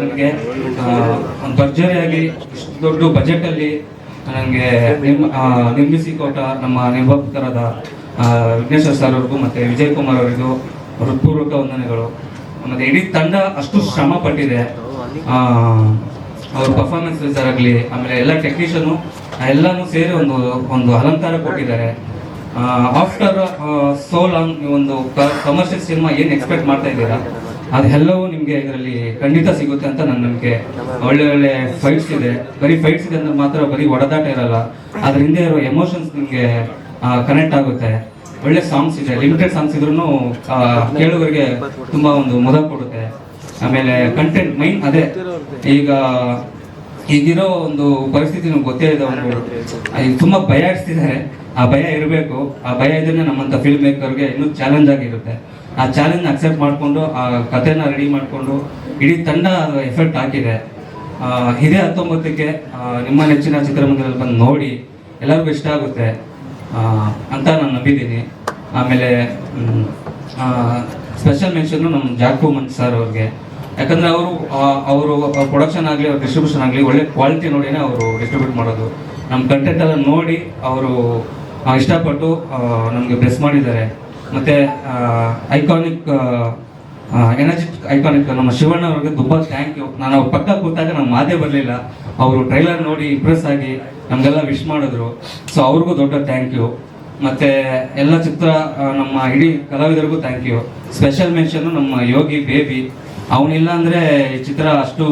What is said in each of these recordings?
ನನಗೆ ಒಂದು ಭರ್ಜರಿಯಾಗಿ ಇಷ್ಟು ದೊಡ್ಡ ಬಜೆಟಲ್ಲಿ ನನಗೆ ನಿಮ್ಮ ನಿರ್ಮಿಸಿ ಕೊಟ್ಟ ನಮ್ಮ ನಿರ್ಮಾಪಕರಾದ ಆ, ವಿಘ್ನೇಶ್ವರ್ ಸರ್ ಅವ್ರಿಗೂ ಮತ್ತು ವಿಜಯ್ ಕುಮಾರ್ ಅವರಿಗೂ ಹೃತ್ಪೂರ್ವಕ ವಂದನೆಗಳು. ಮತ್ತು ಇಡೀ ತಂಡ ಅಷ್ಟು ಶ್ರಮ ಪಟ್ಟಿದೆ. ಅವ್ರ ಪರ್ಫಾರ್ಮೆನ್ಸ್ ಆಗಲಿ ಆಮೇಲೆ ಎಲ್ಲ ಟೆಕ್ನಿಷಿಯನು ಎಲ್ಲನೂ ಸೇರಿ ಒಂದು ಒಂದು ಅಲಂಕಾರ ಕೊಟ್ಟಿದ್ದಾರೆ. ಆಫ್ಟರ್ ಸೋ ಲಾಂಗ್ ಒಂದು ಕಮರ್ಷಿಯಲ್ ಸಿನಿಮಾ ಏನು ಎಕ್ಸ್ಪೆಕ್ಟ್ ಮಾಡ್ತಾ ಇದ್ದೀರಾ? ಅದೆಲ್ಲವೂ ನಿಮಗೆ ಇದರಲ್ಲಿ ಖಂಡಿತ ಸಿಗುತ್ತೆ ಅಂತ ನನ್ನ ನಂಬಿಕೆ. ಒಳ್ಳೆ ಒಳ್ಳೆ ಫೈಟ್ಸ್ ಇದೆ. ಬರೀ ಫೈಟ್ಸ್ ಇದೆ ಅಂದ್ರೆ ಮಾತ್ರ ಬರೀ ಒಡದಾಟ ಇರಲ್ಲ. ಅದ್ರ ಹಿಂದೆ ಇರೋ ಎಮೋಷನ್ಸ್ ನಿಮಗೆ ಕನೆಕ್ಟ್ ಆಗುತ್ತೆ. ಒಳ್ಳೆ ಸಾಂಗ್ಸ್ ಇದೆ. ಲಿಮಿಟೆಡ್ ಸಾಂಗ್ಸ್ ಇದ್ರೂ ಕೇಳುಗರಿಗೆ ತುಂಬಾ ಒಂದು ಮುದ ಕೊಡುತ್ತೆ. ಆಮೇಲೆ ಕಂಟೆಂಟ್ ಮೈನ್ ಅದೇ. ಈಗ, ಈಗಿರೋ ಒಂದು ಪರಿಸ್ಥಿತಿ ನಮ್ಗೆ ಗೊತ್ತೇ ಇದೆ ಒಂದು ತುಂಬಾ ಭಯ ಇಡ್ತಿದ್ದಾರೆ ಆ ಭಯ ಇರಬೇಕು. ಆ ಭಯ ಇದ್ರೆ ನಮ್ಮಂತ ಫಿಲ್ಮ್ ಮೇಕರ್ಗೆ ಇನ್ನೂ ಚಾಲೆಂಜ್ ಆಗಿರುತ್ತೆ. ಆ ಚಾಲೆಂಜ್ ಅಕ್ಸೆಪ್ಟ್ ಮಾಡಿಕೊಂಡು, ಆ ಕಥೆನ ರೆಡಿ ಮಾಡಿಕೊಂಡು, ಇಡೀ ತಂಡ ಎಫೆಕ್ಟ್ ಹಾಕಿದೆ. ಇದೇ ಹತ್ತೊಂಬತ್ತಕ್ಕೆ ನಿಮ್ಮ ನೆಚ್ಚಿನ ಚಿತ್ರಮಂದಿರದಲ್ಲಿ ಬಂದು ನೋಡಿ ಎಲ್ಲರಿಗೂ ಇಷ್ಟ ಆಗುತ್ತೆ ಅಂತ ನಾನು ನಂಬಿದ್ದೀನಿ. ಆಮೇಲೆ ಸ್ಪೆಷಲ್ ಮೆನ್ಷನ್ನು ನಮ್ಮ ಜಾಕು ಮನ್ ಸರ್ ಅವ್ರಿಗೆ. ಯಾಕಂದರೆ ಅವರು ಅವರು ಪ್ರೊಡಕ್ಷನ್ ಆಗಲಿ, ಅವ್ರ ಡಿಸ್ಟ್ರಿಬ್ಯೂಷನ್ ಆಗಲಿ ಒಳ್ಳೆ ಕ್ವಾಲಿಟಿ ನೋಡಿನೇ ಅವರು ಡಿಸ್ಟ್ರಿಬ್ಯೂಟ್ ಮಾಡೋದು. ನಮ್ಮ ಕಂಟೆಂಟ್ ಎಲ್ಲ ನೋಡಿ ಅವರು ಇಷ್ಟಪಟ್ಟು ನಮಗೆ ಬ್ಲೆಸ್ ಮಾಡಿದ್ದಾರೆ. ಮತ್ತು ಐಕಾನಿಕ್ ಎನರ್ಜಿ ಐಕಾನಿಕ್ ನಮ್ಮ ಶಿವಣ್ಣ ಅವ್ರಿಗೆ ತುಂಬ ಥ್ಯಾಂಕ್ ಯು ನಾನು ಅವ್ರ ಪಕ್ಕ ಕೂತಾಗ ನಮ್ಮ ಮಾದೇ ಬರಲಿಲ್ಲ. ಅವರು ಟ್ರೈಲರ್ ನೋಡಿ ಇಂಪ್ರೆಸ್ ಆಗಿ ನಮಗೆಲ್ಲ ವಿಶ್ ಮಾಡಿದ್ರು. ಸೊ ಅವ್ರಿಗೂ ದೊಡ್ಡ ಥ್ಯಾಂಕ್ ಯು ಮತ್ತೆ, ಎಲ್ಲ ಚಿತ್ರ ನಮ್ಮ ಇಡೀ ಕಲಾವಿದರಿಗೂ ಥ್ಯಾಂಕ್ ಯು ಸ್ಪೆಷಲ್ ಮೆನ್ಷನ್ ನಮ್ಮ ಯೋಗಿ ಬೇಬಿ ಅವನಿಲ್ಲ ಅಂದರೆ ಈ ಚಿತ್ರ ಅಷ್ಟು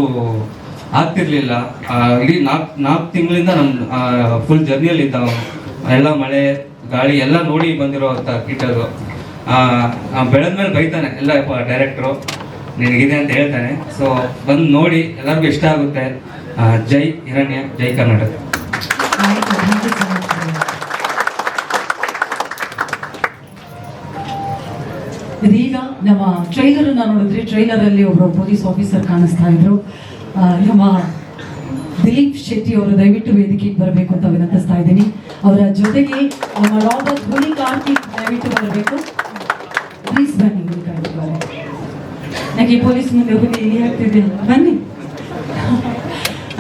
ಆಗ್ತಿರ್ಲಿಲ್ಲ. ಇಡೀ ನಾಲ್ಕು ನಾಲ್ಕು ತಿಂಗಳಿಂದ ನಮ್ಮ ಫುಲ್ ಜರ್ನಿಯಲ್ಲಿ ಇದ್ದ ಎಲ್ಲ ಮಳೆ, ಗಾಳಿ ಎಲ್ಲ ನೋಡಿ ಬಂದಿರೋಂಥ ಕೀಟರು ಬೆಳೆದ್ಮೇಲೆ ಬೈತಾನೆ ಎಲ್ಲ ಡೈರೆಕ್ಟ್ರು ನಿನಗಿದೆ ಅಂತ ಹೇಳ್ತಾನೆ. ಸೊ ಬಂದು ನೋಡಿ, ಎಲ್ಲರಿಗೂ ಇಷ್ಟ ಆಗುತ್ತೆ. ಜೈ ಹಿರಣ್ಯ, ಜೈ ಕರ್ನಾಟಕ. ಇದೀಗ ನಮ್ಮ ಟ್ರೈಲರ್ ನೋಡಿದ್ರೆ ಟ್ರೈಲರ್ ಅಲ್ಲಿ ಒಬ್ಬರು ಪೊಲೀಸ್ ಆಫೀಸರ್ ಕಾಣಿಸ್ತಾ ಇದ್ರು. ನಮ್ಮ ದಿಲೀಪ್ ಶೆಟ್ಟಿ ಅವರು ದಯವಿಟ್ಟು ವೇದಿಕೆಗೆ ಬರಬೇಕು ಅಂತ ವಿನಂತಿಸ್ತಾ ಇದ್ದೀನಿ. ಅವರ ಜೊತೆಗೆ ನಮ್ಮ ರಾಬರ್ಟ್ ಹುಲಿ ಕಾರ್ತಿಕ್ ದಯವಿಟ್ಟು ಬರಬೇಕು ಪ್ಲೀಸ್ ಬನ್ನಿ ಹುಲಿ ಕಾರ್ತಿಕ್ ಅವರೇ ನನಗೆ ಪೊಲೀಸ್ ಮುಂದೆ ಹುಲಿ ಎಲ್ಲಿ ಆಗ್ತಿದೆ ಬನ್ನಿ.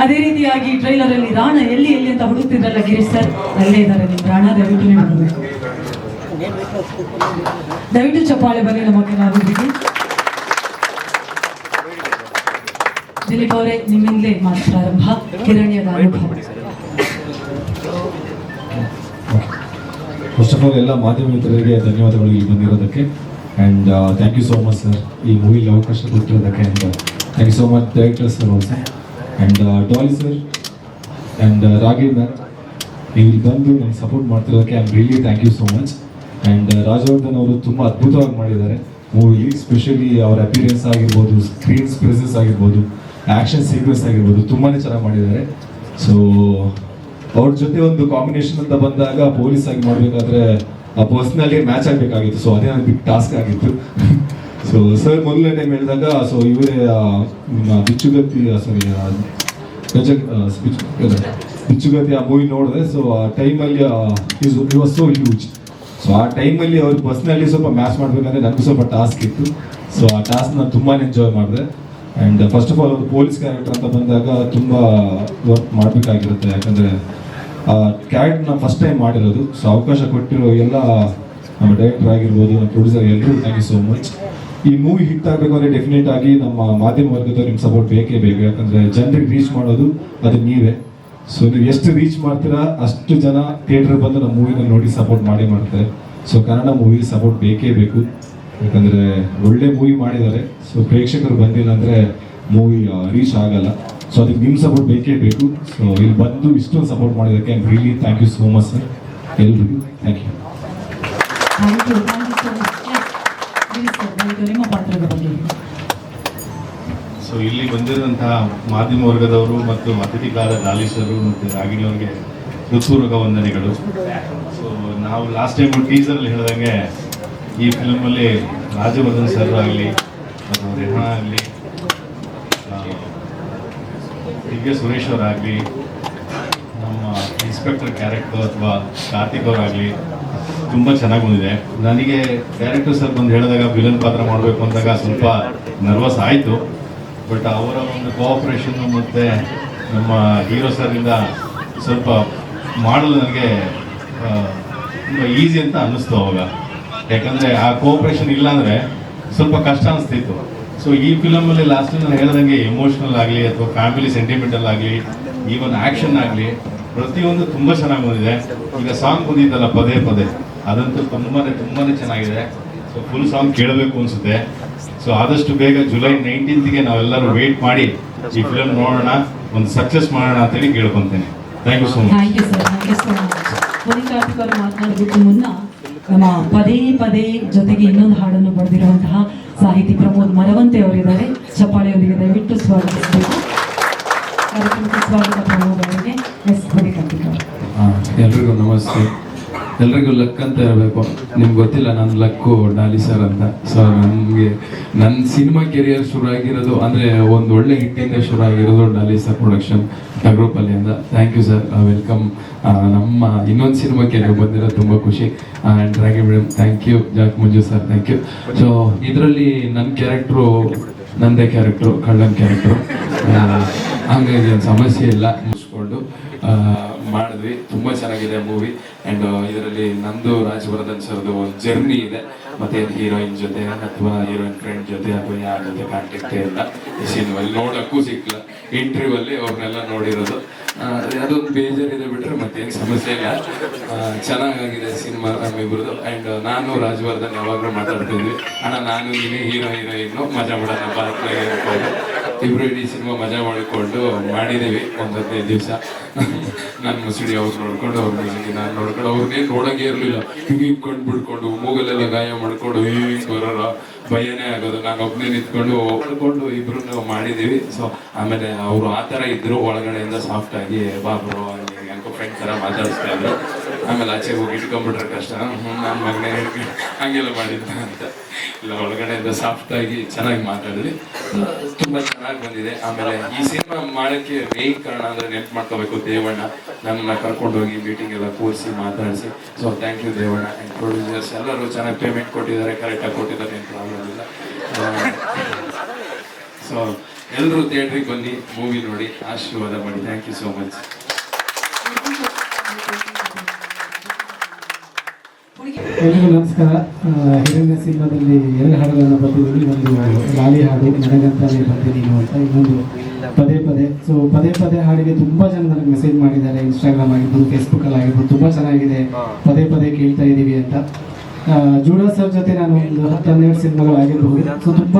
ಅದೇ ರೀತಿಯಾಗಿ ಟ್ರೈಲರ್ ಅಲ್ಲಿ ರಾಣ ಎಲ್ಲಿ ಎಲ್ಲಿ ಅಂತ ಹುಡುಕ್ತಿದ್ರಲ್ಲ ಗಿರೀಶ್ ಸರ್? ಅಲ್ಲೇ ಇದ್ದಾರೆ ನಿಮ್ಮ ರಾಣ. ದಯವಿಟ್ಟು ಮಾಡಬೇಕು ದಯವಿಟ್ಟು ಚಪ್ಪಾಳೆ ಬನ್ನಿ ನಮ್ಮ ಕಲಾವಿದರಿಗೆ ದಿಲೀಪ್ ಅವರೇ, ನಿಮ್ಮಿಂದಲೇ ಮಾತು ಪ್ರಾರಂಭ. ಕಿರಣ್ಯದ ಅನುಭವ. ಫಸ್ಟ್ ಆಫ್ ಆಲ್ ಎಲ್ಲ ಮಾಧ್ಯಮ ಮಿತ್ರರಿಗೆ ಧನ್ಯವಾದಗಳು ಇಲ್ಲಿ ಬಂದಿರೋದಕ್ಕೆ. And thank you so much sir ಈ ಮೂವಿಲಿ ಅವಕಾಶ ಕೊಟ್ಟಿರೋದಕ್ಕೆ and thank you so much director sir also and Daali sir and Raghav ma'am ನೀವು ಇಲ್ಲಿ ಬಂದು ನನಗೆ support ಮಾಡ್ತಿರೋದಕ್ಕೆ I am really thank you so much and Rajavardhan ಅವರು ತುಂಬ ಅದ್ಭುತವಾಗಿ ಮಾಡಿದ್ದಾರೆ. ಮೂವಿಲಿ ಸ್ಪೆಷಲಿ ಅವರ ಅಪಿಯರೆನ್ಸ್ ಆಗಿರ್ಬೋದು ಸ್ಕ್ರೀನ್ಸ್ ಪ್ರೆಸೆನ್ಸ್ ಆಗಿರ್ಬೋದು ಆ್ಯಕ್ಷನ್ ಸೀಕ್ವೆನ್ಸ್ ಆಗಿರ್ಬೋದು ತುಂಬಾ ಚೆನ್ನಾಗಿ ಮಾಡಿದ್ದಾರೆ. ಸೊ ಅವ್ರ ಜೊತೆ ಒಂದು ಕಾಂಬಿನೇಷನ್ ಅಂತ ಬಂದಾಗ ಪೊಲೀಸ್ ಆಗಿ ಮಾಡಬೇಕಾದ್ರೆ ಪರ್ಸ್ನಲಿ ಮ್ಯಾಚ್ ಆಗಬೇಕಾಗಿತ್ತು. ಸೊ ಅದೇ ನನಗೆ ಬಿಗ್ ಟಾಸ್ಕ್ ಆಗಿತ್ತು. ಸೊ ಸರ್ ಮೊದಲನೇ ಟೈಮ್ ಹೇಳಿದಾಗ ಸೊ ಇವರೇ ಬಿಚ್ಚುಗತ್ತಿ ಸಾರಿ ಆ, ಬಿಚ್ಚುಗತ್ತಿ ಆ ಮೂವಿ ನೋಡಿದೆ ಸೊ ಆ ಟೈಮಲ್ಲಿ it was so huge so ಆ ಟೈಮಲ್ಲಿ ಅವ್ರ ಪರ್ಸ್ನಲಿ ಸ್ವಲ್ಪ ಮ್ಯಾಚ್ ಮಾಡಬೇಕಂದ್ರೆ ನನಗೂ ಸ್ವಲ್ಪ ಟಾಸ್ಕ್ ಇತ್ತು. ಸೊ ಆ ಟಾಸ್ಕ್ ನಾನು ತುಂಬಾ ಎಂಜಾಯ್ ಮಾಡಿದೆ. ಆ್ಯಂಡ್ ಫಸ್ಟ್ ಆಫ್ ಆಲ್ ಒಂದು ಪೊಲೀಸ್ ಕ್ಯಾರೆಕ್ಟರ್ ಅಂತ ಬಂದಾಗ ತುಂಬ ವರ್ಕ್ ಮಾಡಬೇಕಾಗಿರುತ್ತೆ. ಯಾಕಂದರೆ ಆ ಕ್ಯಾರೆಕ್ಟರ್ನ ಫಸ್ಟ್ ಟೈಮ್ ಮಾಡಿರೋದು. ಸೊ ಅವಕಾಶ ಕೊಟ್ಟಿರೋ ಎಲ್ಲ, ನಮ್ಮ ಡೈರೆಕ್ಟರ್ ಆಗಿರ್ಬೋದು, ನಮ್ಮ ಪ್ರೊಡ್ಯೂಸರ್ ಎಲ್ಲರೂ ಥ್ಯಾಂಕ್ ಯು ಸೋ ಮಚ್ ಈ ಮೂವಿ ಹಿಟ್ ಆಗಬೇಕು ಅಂದರೆ ಡೆಫಿನೆಟ್ ಆಗಿ ನಮ್ಮ ಮಾಧ್ಯಮ ವರ್ಗದವ್ರು ನಿಮ್ಮ ಸಪೋರ್ಟ್ ಬೇಕೇ ಬೇಕು. ಯಾಕಂದರೆ ಜನರಿಗೆ ರೀಚ್ ಮಾಡೋದು ಅದು ನೀವೇ. ಸೊ ನೀವು ಎಷ್ಟು ರೀಚ್ ಮಾಡ್ತೀರಾ, ಅಷ್ಟು ಜನ ಥಿಯೇಟರ್ ಬಂದು ನಮ್ಮ ಮೂವಿನ ನೋಡಿ ಸಪೋರ್ಟ್ ಮಾಡಿ ಮಾಡ್ತಾರೆ. ಸೊ ಕನ್ನಡ ಮೂವಿ ಸಪೋರ್ಟ್ ಬೇಕೇ ಬೇಕು. ಯಾಕಂದರೆ ಒಳ್ಳೆ ಮೂವಿ ಮಾಡಿದ್ದಾರೆ. ಸೊ ಪ್ರೇಕ್ಷಕರು ಬಂದಿಲ್ಲ ಅಂದರೆ ಮೂವಿ ರೀಚ್ ಆಗಲ್ಲ. ಸೊ ಅದಕ್ಕೆ ನಿಮ್ಮ ಸಪೋರ್ಟ್ ಬೇಕೇ ಬೇಕು. ಸೊ ಇಲ್ಲಿ ಬಂದು ಇಷ್ಟೊಂದು ಸಪೋರ್ಟ್ ಮಾಡಿದ್ದಕ್ಕೆ I'm really thank you so much sir ಎಲ್ರಿಗೂ ಥ್ಯಾಂಕ್ ಯು ಸೊ ಇಲ್ಲಿ ಬಂದಿರುವಂತಹ ಮಾಧ್ಯಮ ವರ್ಗದವರು ಮತ್ತು ಅತಿಥಿಗಳಾದ ಲಾಲಿಸರು ಮತ್ತು ರಾಗಿಣಿ ಅವರಿಗೆ ಹೃತ್ಪೂರ್ವಕ ವಂದನೆಗಳು. ಸೊ ನಾವು ಲಾಸ್ಟ್ ಟೈಮ್ ಟೀಸರಲ್ಲಿ ಹೇಳಿದಂಗೆ ಈ ಫಿಲ್ಮಲ್ಲಿ ರಾಜವರ್ಧನ್ ಸರ್ ಆಗಲಿ ಮತ್ತು ರೆಹಾ ಆಗಲಿ ದಿವ್ಯ ಸುರೇಶ್ ಅವರಾಗಲಿ, ನಮ್ಮ ಇನ್ಸ್ಪೆಕ್ಟರ್ ಕ್ಯಾರೆಕ್ಟರ್ ಅಥವಾ ಕಾರ್ತಿಕ್ ಅವರಾಗಲಿ, ತುಂಬ ಚೆನ್ನಾಗಿ ಬಂದಿದೆ. ನನಗೆ ಡೈರೆಕ್ಟರ್ ಸರ್ ಬಂದು ಹೇಳಿದಾಗ ವಿಲನ್ ಪಾತ್ರ ಮಾಡಬೇಕು ಅಂದಾಗ ಸ್ವಲ್ಪ ನರ್ವಸ್ ಆಯಿತು. ಬಟ್ ಅವರ ಒಂದು ಕೋಆಪ್ರೇಷನ್ನು ಮತ್ತೆ ನಮ್ಮ ಹೀರೋ ಸರಿಂದ ಸ್ವಲ್ಪ ಮಾಡಲು ನನಗೆ ತುಂಬ ಈಸಿ ಅಂತ ಅನ್ನಿಸ್ತು ಅವಾಗ. ಯಾಕಂದರೆ ಆ ಕೋಆಪ್ರೇಷನ್ ಇಲ್ಲಾಂದರೆ ಸ್ವಲ್ಪ ಕಷ್ಟ ಅನಿಸ್ತಿತ್ತು. ಸೊ ಈ ಫಿಲಮಲ್ಲಿ ಲಾಸ್ಟ್ ನಾನು ಹೇಳ್ದಂಗೆ ಎಮೋಷನಲ್ ಆಗಲಿ ಅಥವಾ ಫ್ಯಾಮಿಲಿ ಸೆಂಟಿಮೆಂಟಲ್ ಆಗಲಿ ಈವನ್ ಆಕ್ಷನ್ ಆಗಲಿ, ಪ್ರತಿಯೊಂದು ತುಂಬ ಚೆನ್ನಾಗಿ ಬಂದಿದೆ. ಈಗ ಸಾಂಗ್ ಬಂದಿದ್ದಲ್ಲ ಪದೇ ಪದೇ. ಅದಂತೂ ತುಂಬಾನೇ ತುಂಬಾನೇ ಚೆನ್ನಾಗಿದೆ. ಸೊ ಫುಲ್ ಸಾಂಗ್ ಕೇಳಬೇಕು ಅನ್ಸುತ್ತೆ. ಸೊ ಆದಷ್ಟು ಬೇಗ ಜುಲೈ ನೈನ್ಟೀನ್ತ್ಗೆ ನಾವೆಲ್ಲರೂ ವೇಟ್ ಮಾಡಿ ಈ ಫಿಲಮ್ ನೋಡೋಣ, ಒಂದು ಸಕ್ಸಸ್ ಮಾಡೋಣ ಅಂತೇಳಿ ಕೇಳ್ಕೊಂತೇನೆ. ಥ್ಯಾಂಕ್ ಯು ಸೋ ಮಚ್ ಮುನ್ನ ನಮ್ಮ ಪದೇ ಪದೇ ಜೊತೆಗೆ ಇನ್ನೊಂದು ಹಾಡನ್ನು ಬರೆದಿರುವಂತಹ ಸಾಹಿತಿ ಪ್ರಮೋದ್ ಮರವಂತೆ ಅವರಿದ್ದಾರೆ. ಚಪ್ಪಾಳೆಯೊಂದಿಗೆ ದಯವಿಟ್ಟು ಸ್ವಾಗತಿಸಬೇಕು ಕಾರ್ಯಕ್ರಮಕ್ಕೆ ಸ್ವಾಗತ ಪ್ರಮೋದ್ ಅವರಿಗೆ. ಎಸ್ ಹಾ, ಎಲ್ರಿಗೂ ನಮಸ್ತೆ. ಎಲ್ರಿಗೂ ಲಕ್ ಅಂತ ಇರಬೇಕು ನಿಮ್ಗೆ ಗೊತ್ತಿಲ್ಲ ನನ್ನ ಲಕ್ಕು ಡಾಲಿ ಸರ್ ಅಂತ. ಸೊ ನನಗೆ ನನ್ನ ಸಿನಿಮಾ ಕೆರಿಯರ್ ಶುರು ಆಗಿರೋದು ಅಂದರೆ ಒಂದು ಒಳ್ಳೆ ಹಿಟ್ಟಿಂದ ಶುರು ಆಗಿರೋದು ಡಾಲಿ ಸರ್ ಪ್ರೊಡಕ್ಷನ್ ಗ್ರೂಪಲ್ಲಿ ಅಂತ. ಥ್ಯಾಂಕ್ ಯು ಸರ್ ವೆಲ್ಕಮ್ ನಮ್ಮ ಇನ್ನೊಂದು ಸಿನಿಮಾ ಕೆರಿಯರ್ ಬಂದಿರೋದು ತುಂಬ ಖುಷಿ. And Ragi madam thank you Jack Manju sir thank you so ಇದರಲ್ಲಿ ನನ್ನ ಕ್ಯಾರೆಕ್ಟ್ರು ನಂದೇ ಕ್ಯಾರೆಕ್ಟ್ರು ಕಳ್ಳನ್ ಕ್ಯಾರೆಕ್ಟ್ರು ಹಂಗಾಗಿ ಸಮಸ್ಯೆ ಇಲ್ಲ. ಮಾಡಿದ್ವಿ ತುಂಬ ಚೆನ್ನಾಗಿದೆ ಮೂವಿ ಆ್ಯಂಡ್ ಇದರಲ್ಲಿ ನಂದು ರಾಜವರ್ಧನ್ ಸರ್ದು ಒಂದು ಜರ್ನಿ ಇದೆ. ಮತ್ತೆ ಹೀರೋಯಿನ್ ಜೊತೆ ಅಥವಾ ಹೀರೋಯಿನ್ ಫ್ರೆಂಡ್ ಜೊತೆ ಅಥವಾ ಯಾರ ಜೊತೆ ಕಾಂಟ್ಯಾಕ್ಟೇ ಇಲ್ಲ. ಈ ಸಿನಿಮಲ್ಲಿ ನೋಡೋಕ್ಕೂ ಸಿಕ್ಕಿಲ್ಲ. ಇಂಟರ್ವ್ಯೂ ಅಲ್ಲಿ ಅವ್ರನ್ನೆಲ್ಲ ನೋಡಿರೋದು. ಅದೊಂದು ಬೇಜಾರಿದೆ ಬಿಟ್ರೆ ಮತ್ತೇನು ಸಮಸ್ಯೆ ಇಲ್ಲ. ಚೆನ್ನಾಗಾಗಿದೆ ಸಿನಿಮಾ ನಮ್ಮಿಬ್ರದ್ದು ಆ್ಯಂಡ್ ನಾನು ರಾಜವರ್ಧನ್ ಯಾವಾಗಲೂ ಮಾತಾಡ್ತಿದ್ವಿ ಅಣ್ಣ, ನಾನು ನೀನು ಹೀರೋ ಹೀರೋಯಿನ್ನು ಮಜಾ ಮಾಡೋಣ ಬಾತ್ಲಾಗೆ ಇಬ್ಬರು ಇಡೀ ಸಿನಿಮಾ ಮಜಾ ಮಾಡಿಕೊಂಡು ಮಾಡಿದ್ದೀವಿ ಒಂದು ಹದಿನೈದು ದಿವಸ. ನಾನು ಮಸೀದಿ ಅವ್ರು ನೋಡ್ಕೊಂಡು ಅವ್ರ ಮುಸುಡಿ ನಾನು ನೋಡ್ಕೊಂಡು ಅವ್ರನ್ನೇ ನೋಡಂಗೆ ಇರಲಿಲ್ಲ. ಹಿಂಗೆ ಕಂಡು ಬಿಡ್ಕೊಂಡು ಮೂಗಲೆಲ್ಲ ಗಾಯ ಮಾಡ್ಕೊಂಡು ಹಿಂಗೆ ಬರೋರ ಭಯನೇ ಆಗೋದು. ನಾನು ಒಬ್ಬನೇ ನಿಂತ್ಕೊಂಡು ಹೊಡ್ಕೊಂಡು ಇಬ್ರು ಮಾಡಿದ್ದೀವಿ ಸೊ ಆಮೇಲೆ ಅವರು ಆ ಥರ ಇದ್ರು. ಒಳಗಡೆಯಿಂದ ಸಾಫ್ಟ್ ಆಗಿ ಬಾಬ್ರು ಯಾಕೋ ಫ್ರೆಂಡ್ ಥರ ಮಾತಾಡಿಸ್ತಾ ಇದ್ರು. ಆಮೇಲೆ ಆಚೆಗೆ ಹೋಗಿ ಇಟ್ಕೊಂಡ್ಬಿಟ್ರೆ ಕಷ್ಟ. ನಾನು ಮಗನೇ. ಹಂಗೆಲ್ಲ ಮಾಡಿದ್ದ ಅಂತ. ಇಲ್ಲ ಒಳಗಡೆಯಿಂದ ಸಾಫ್ಟ್ ಆಗಿ ಚೆನ್ನಾಗಿ ಮಾತಾಡಿದ್ವಿ ತುಂಬಾ ಚೆನ್ನಾಗಿ ಬಂದಿದೆ. ಆಮೇಲೆ ಈ ಸಿನಿಮಾ ಮಾಡಕ್ಕೆ ಮೇನ್ ಕಾರಣ ಅಂದ್ರೆ ನೆನ್ಪು ಮಾಡ್ಕೋಬೇಕು ದೇವಣ್ಣ. ನನ್ನನ್ನ ಕರ್ಕೊಂಡು ಹೋಗಿ ಮೀಟಿಂಗ್ ಎಲ್ಲ ಕೂರಿಸಿ ಮಾತಾಡಿಸಿ. So thank you Devanna and producers ಎಲ್ಲರೂ ಚೆನ್ನಾಗಿ ಪೇಮೆಂಟ್ ಕೊಟ್ಟಿದ್ದಾರೆ ಕರೆಕ್ಟಾಗಿ ಕೊಟ್ಟಿದ್ದಾರೆ, ಏನು ಪ್ರಾಬ್ಲಮ್ ಇಲ್ಲ. ಸೊ ಎಲ್ಲರೂ ಥಿಯೇಟ್ರಿಗೆ ಬನ್ನಿ ಮೂವಿ ನೋಡಿ, ಆಶೀರ್ವಾದ ಮಾಡಿ. ಥ್ಯಾಂಕ್ ಯು ಸೋ ಮಚ್ ಎಲ್ರಿಗೂ ನಮಸ್ಕಾರ. ಹಿರಣ್ಯ ಸಿನಿಮಾದಲ್ಲಿ ಎರಡು ಹಾಡುಗಳನ್ನು ಬರ್ತಿದ್ದೀವಿ. ಒಂದು ಲಾಲಿ ಹಾಡು ನನಗಂತಾನೆ ಬರ್ತಿದ್ದೀನಿ ಅಂತ ಇನ್ನೊಂದು ಪದೇ ಪದೇ. ಸೊ ಪದೇ ಪದೇ ಹಾಡಿಗೆ ತುಂಬ ಜನ ನನಗೆ ಮೆಸೇಜ್ ಮಾಡಿದ್ದಾರೆ. ಇನ್ಸ್ಟಾಗ್ರಾಮ್ ಆಗಿರ್ಬೋದು ಫೇಸ್ಬುಕ್ಕಲ್ಲಿ ಆಗಿರ್ಬೋದು ತುಂಬ ಚೆನ್ನಾಗಿದೆ. ಪದೇ ಪದೇ ಕೇಳ್ತಾ ಇದ್ದೀವಿ ಅಂತ. ಜೂಡಾ ಸರ್ ಜೊತೆ ನಾನು ಒಂದು ಹತ್ತು ಹನ್ನೆರಡು ಸಿನಿಮಾಗಳು ಆಗಿರಬಹುದು. ಸೊ ತುಂಬ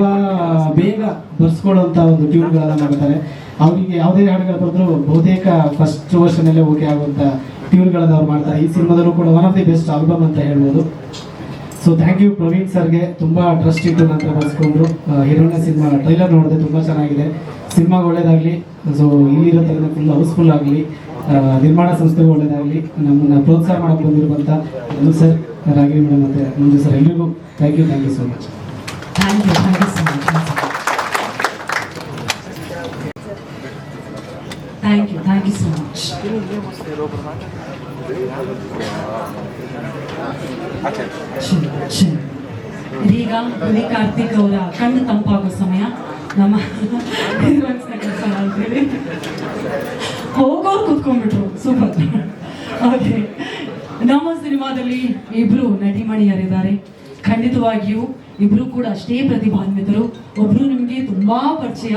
ಬೇಗ ಬರ್ಸ್ಕೊಳ್ಳುವಂತ ಒಂದು ಟ್ಯೂನ್ಗಳನ್ನ ಮಾಡ್ತಾರೆ. ಅವರಿಗೆ ಯಾವುದೇ ಹಾಡುಗಳು ಬಂದ್ರು ಬಹುತೇಕ ಫಸ್ಟ್ ವರ್ಷನಲ್ಲೇ ಓಕೆ ಆಗುವಂಥ ಟ್ಯೂನ್ಗಳನ್ನ ಅವ್ರು ಮಾಡ್ತಾರೆ. ಈ ಸಿನಿಮಾದಲ್ಲೂ ಕೂಡ one of the best album ಅಂತ ಹೇಳ್ಬೋದು. ಸೊ ಥ್ಯಾಂಕ್ ಯು ಪ್ರವೀಣ್ ಸರ್ಗೆ. ತುಂಬಾ ಟ್ರಸ್ಟ್ ಇಟ್ಟು ನಂತರ ಬರ್ಸ್ಕೊಂಡ್ರು. ಹಿರೋಣ ಸಿನಿಮಾ ಟ್ರೈಲರ್ ನೋಡಿದೆ ತುಂಬಾ ಚೆನ್ನಾಗಿದೆ. ಸಿನಿಮಾ ಒಳ್ಳೇದಾಗಲಿ. ಸೊ ಇಲ್ಲಿರೋ ಥರ ಫುಲ್ ಹೌಸ್ಫುಲ್ ಆಗಲಿ. ನಿರ್ಮಾಣ ಸಂಸ್ಥೆಗೂ ಒಳ್ಳೇದಾಗಲಿ. ನಮ್ಮನ್ನ ಪ್ರೋತ್ಸಾಹ ಮಾಡಕ್ಕೆ ಬಂದಿರುವಂಥ ಸರ್ ರಾಗಿ ಮೇಡಮ್ ಮತ್ತೆ ಸರ್ ಎಲ್ಲರಿಗೂ thank you thank you so much thank you thank you thank you so much ಇದೀಗ ಹುಲಿ ಕಾರ್ತಿಕ್ ಅವರ ಕಣ್ಣು ತಂಪಾಗೋ ಸಮಯ. ನಮ್ಮ ಹೋಗೋರು ಕುತ್ಕೊಂಡ್ಬಿಟ್ರು, ಸೂಪರ್. ಓಕೆ ನಮ್ಮ ಸಿನಿಮಾದಲ್ಲಿ ಇಬ್ರು ನಟಿಮಣಿಯರಿದ್ದಾರೆ. ಖಂಡಿತವಾಗಿಯೂ ಇಬ್ರು ಕೂಡ ಅಷ್ಟೇ ಪ್ರತಿಭಾನ್ವಿತರು. ಒಬ್ರು ನಿಮಗೆ ತುಂಬಾ ಪರಿಚಯ.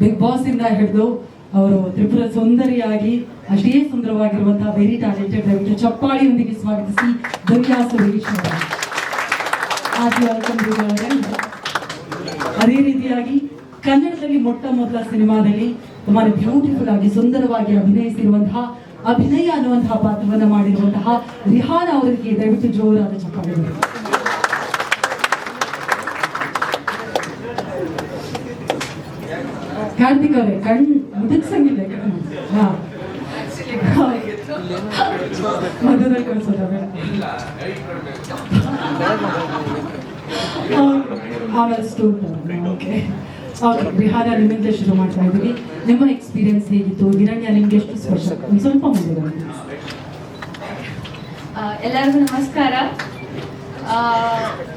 ಬಿಗ್ ಬಾಸ್ ಇಂದ ಹಿಡಿದು ಅವರು ತ್ರಿಪುರ ಸುಂದರಿಯಾಗಿ ಅಷ್ಟೇ ಸುಂದರವಾಗಿರುವಂತಹ ವೆರಿ ಟ್ಯಾಲೆಂಟೆಡ್ ದಯವಿಟ್ಟು ಚಪ್ಪಾಳಿಯೊಂದಿಗೆ ಸ್ವಾಗತಿಸಿ ದುರ್ಯಾ ಸುರೇಶ್ ಅವರು ಆಗಿ welcome to the event. ಅದೇ ರೀತಿಯಾಗಿ ಕನ್ನಡದಲ್ಲಿ ಮೊಟ್ಟ ಮೊದಲ ಸಿನಿಮಾದಲ್ಲಿ ತುಂಬಾ ಬ್ಯೂಟಿಫುಲ್ ಆಗಿ ಸುಂದರವಾಗಿ ಅಭಿನಯಿಸಿರುವಂತಹ, ಅಭಿನಯ ಅನ್ನುವಂತಹ ಪಾತ್ರವನ್ನು ಮಾಡಿರುವಂತಹ ರಿಹಾನ್ ಅವರಿಗೆ ದಯವಿಟ್ಟು ಜೋರಾದ ಚಪ್ಪಾಳೆ ಕಾರ್ತಿಕ್ ಅವರೇ ಕಣ್ ಮುದಕ್ಸಂಗಿದೆ ಹಾ. ಸ್ಟೋರ್ ಓಕೆ ಬಿಹಾರ ನಿಮ್ಮಿಂದ ಶುರು ಮಾಡ್ತಾ ಇದ್ದೀವಿ. ನಿಮ್ಮ ಎಕ್ಸ್ಪೀರಿಯನ್ಸ್ ಹೇಗಿತ್ತು? ಹಿರಣ್ಯ, ನಿಮ್ಗೆ ಎಷ್ಟು ಸ್ಪೆಷಲ್ ಒಂದು ಸ್ವಲ್ಪ ಮುಂದೆ ಎಲ್ಲರಿಗೂ ನಮಸ್ಕಾರ.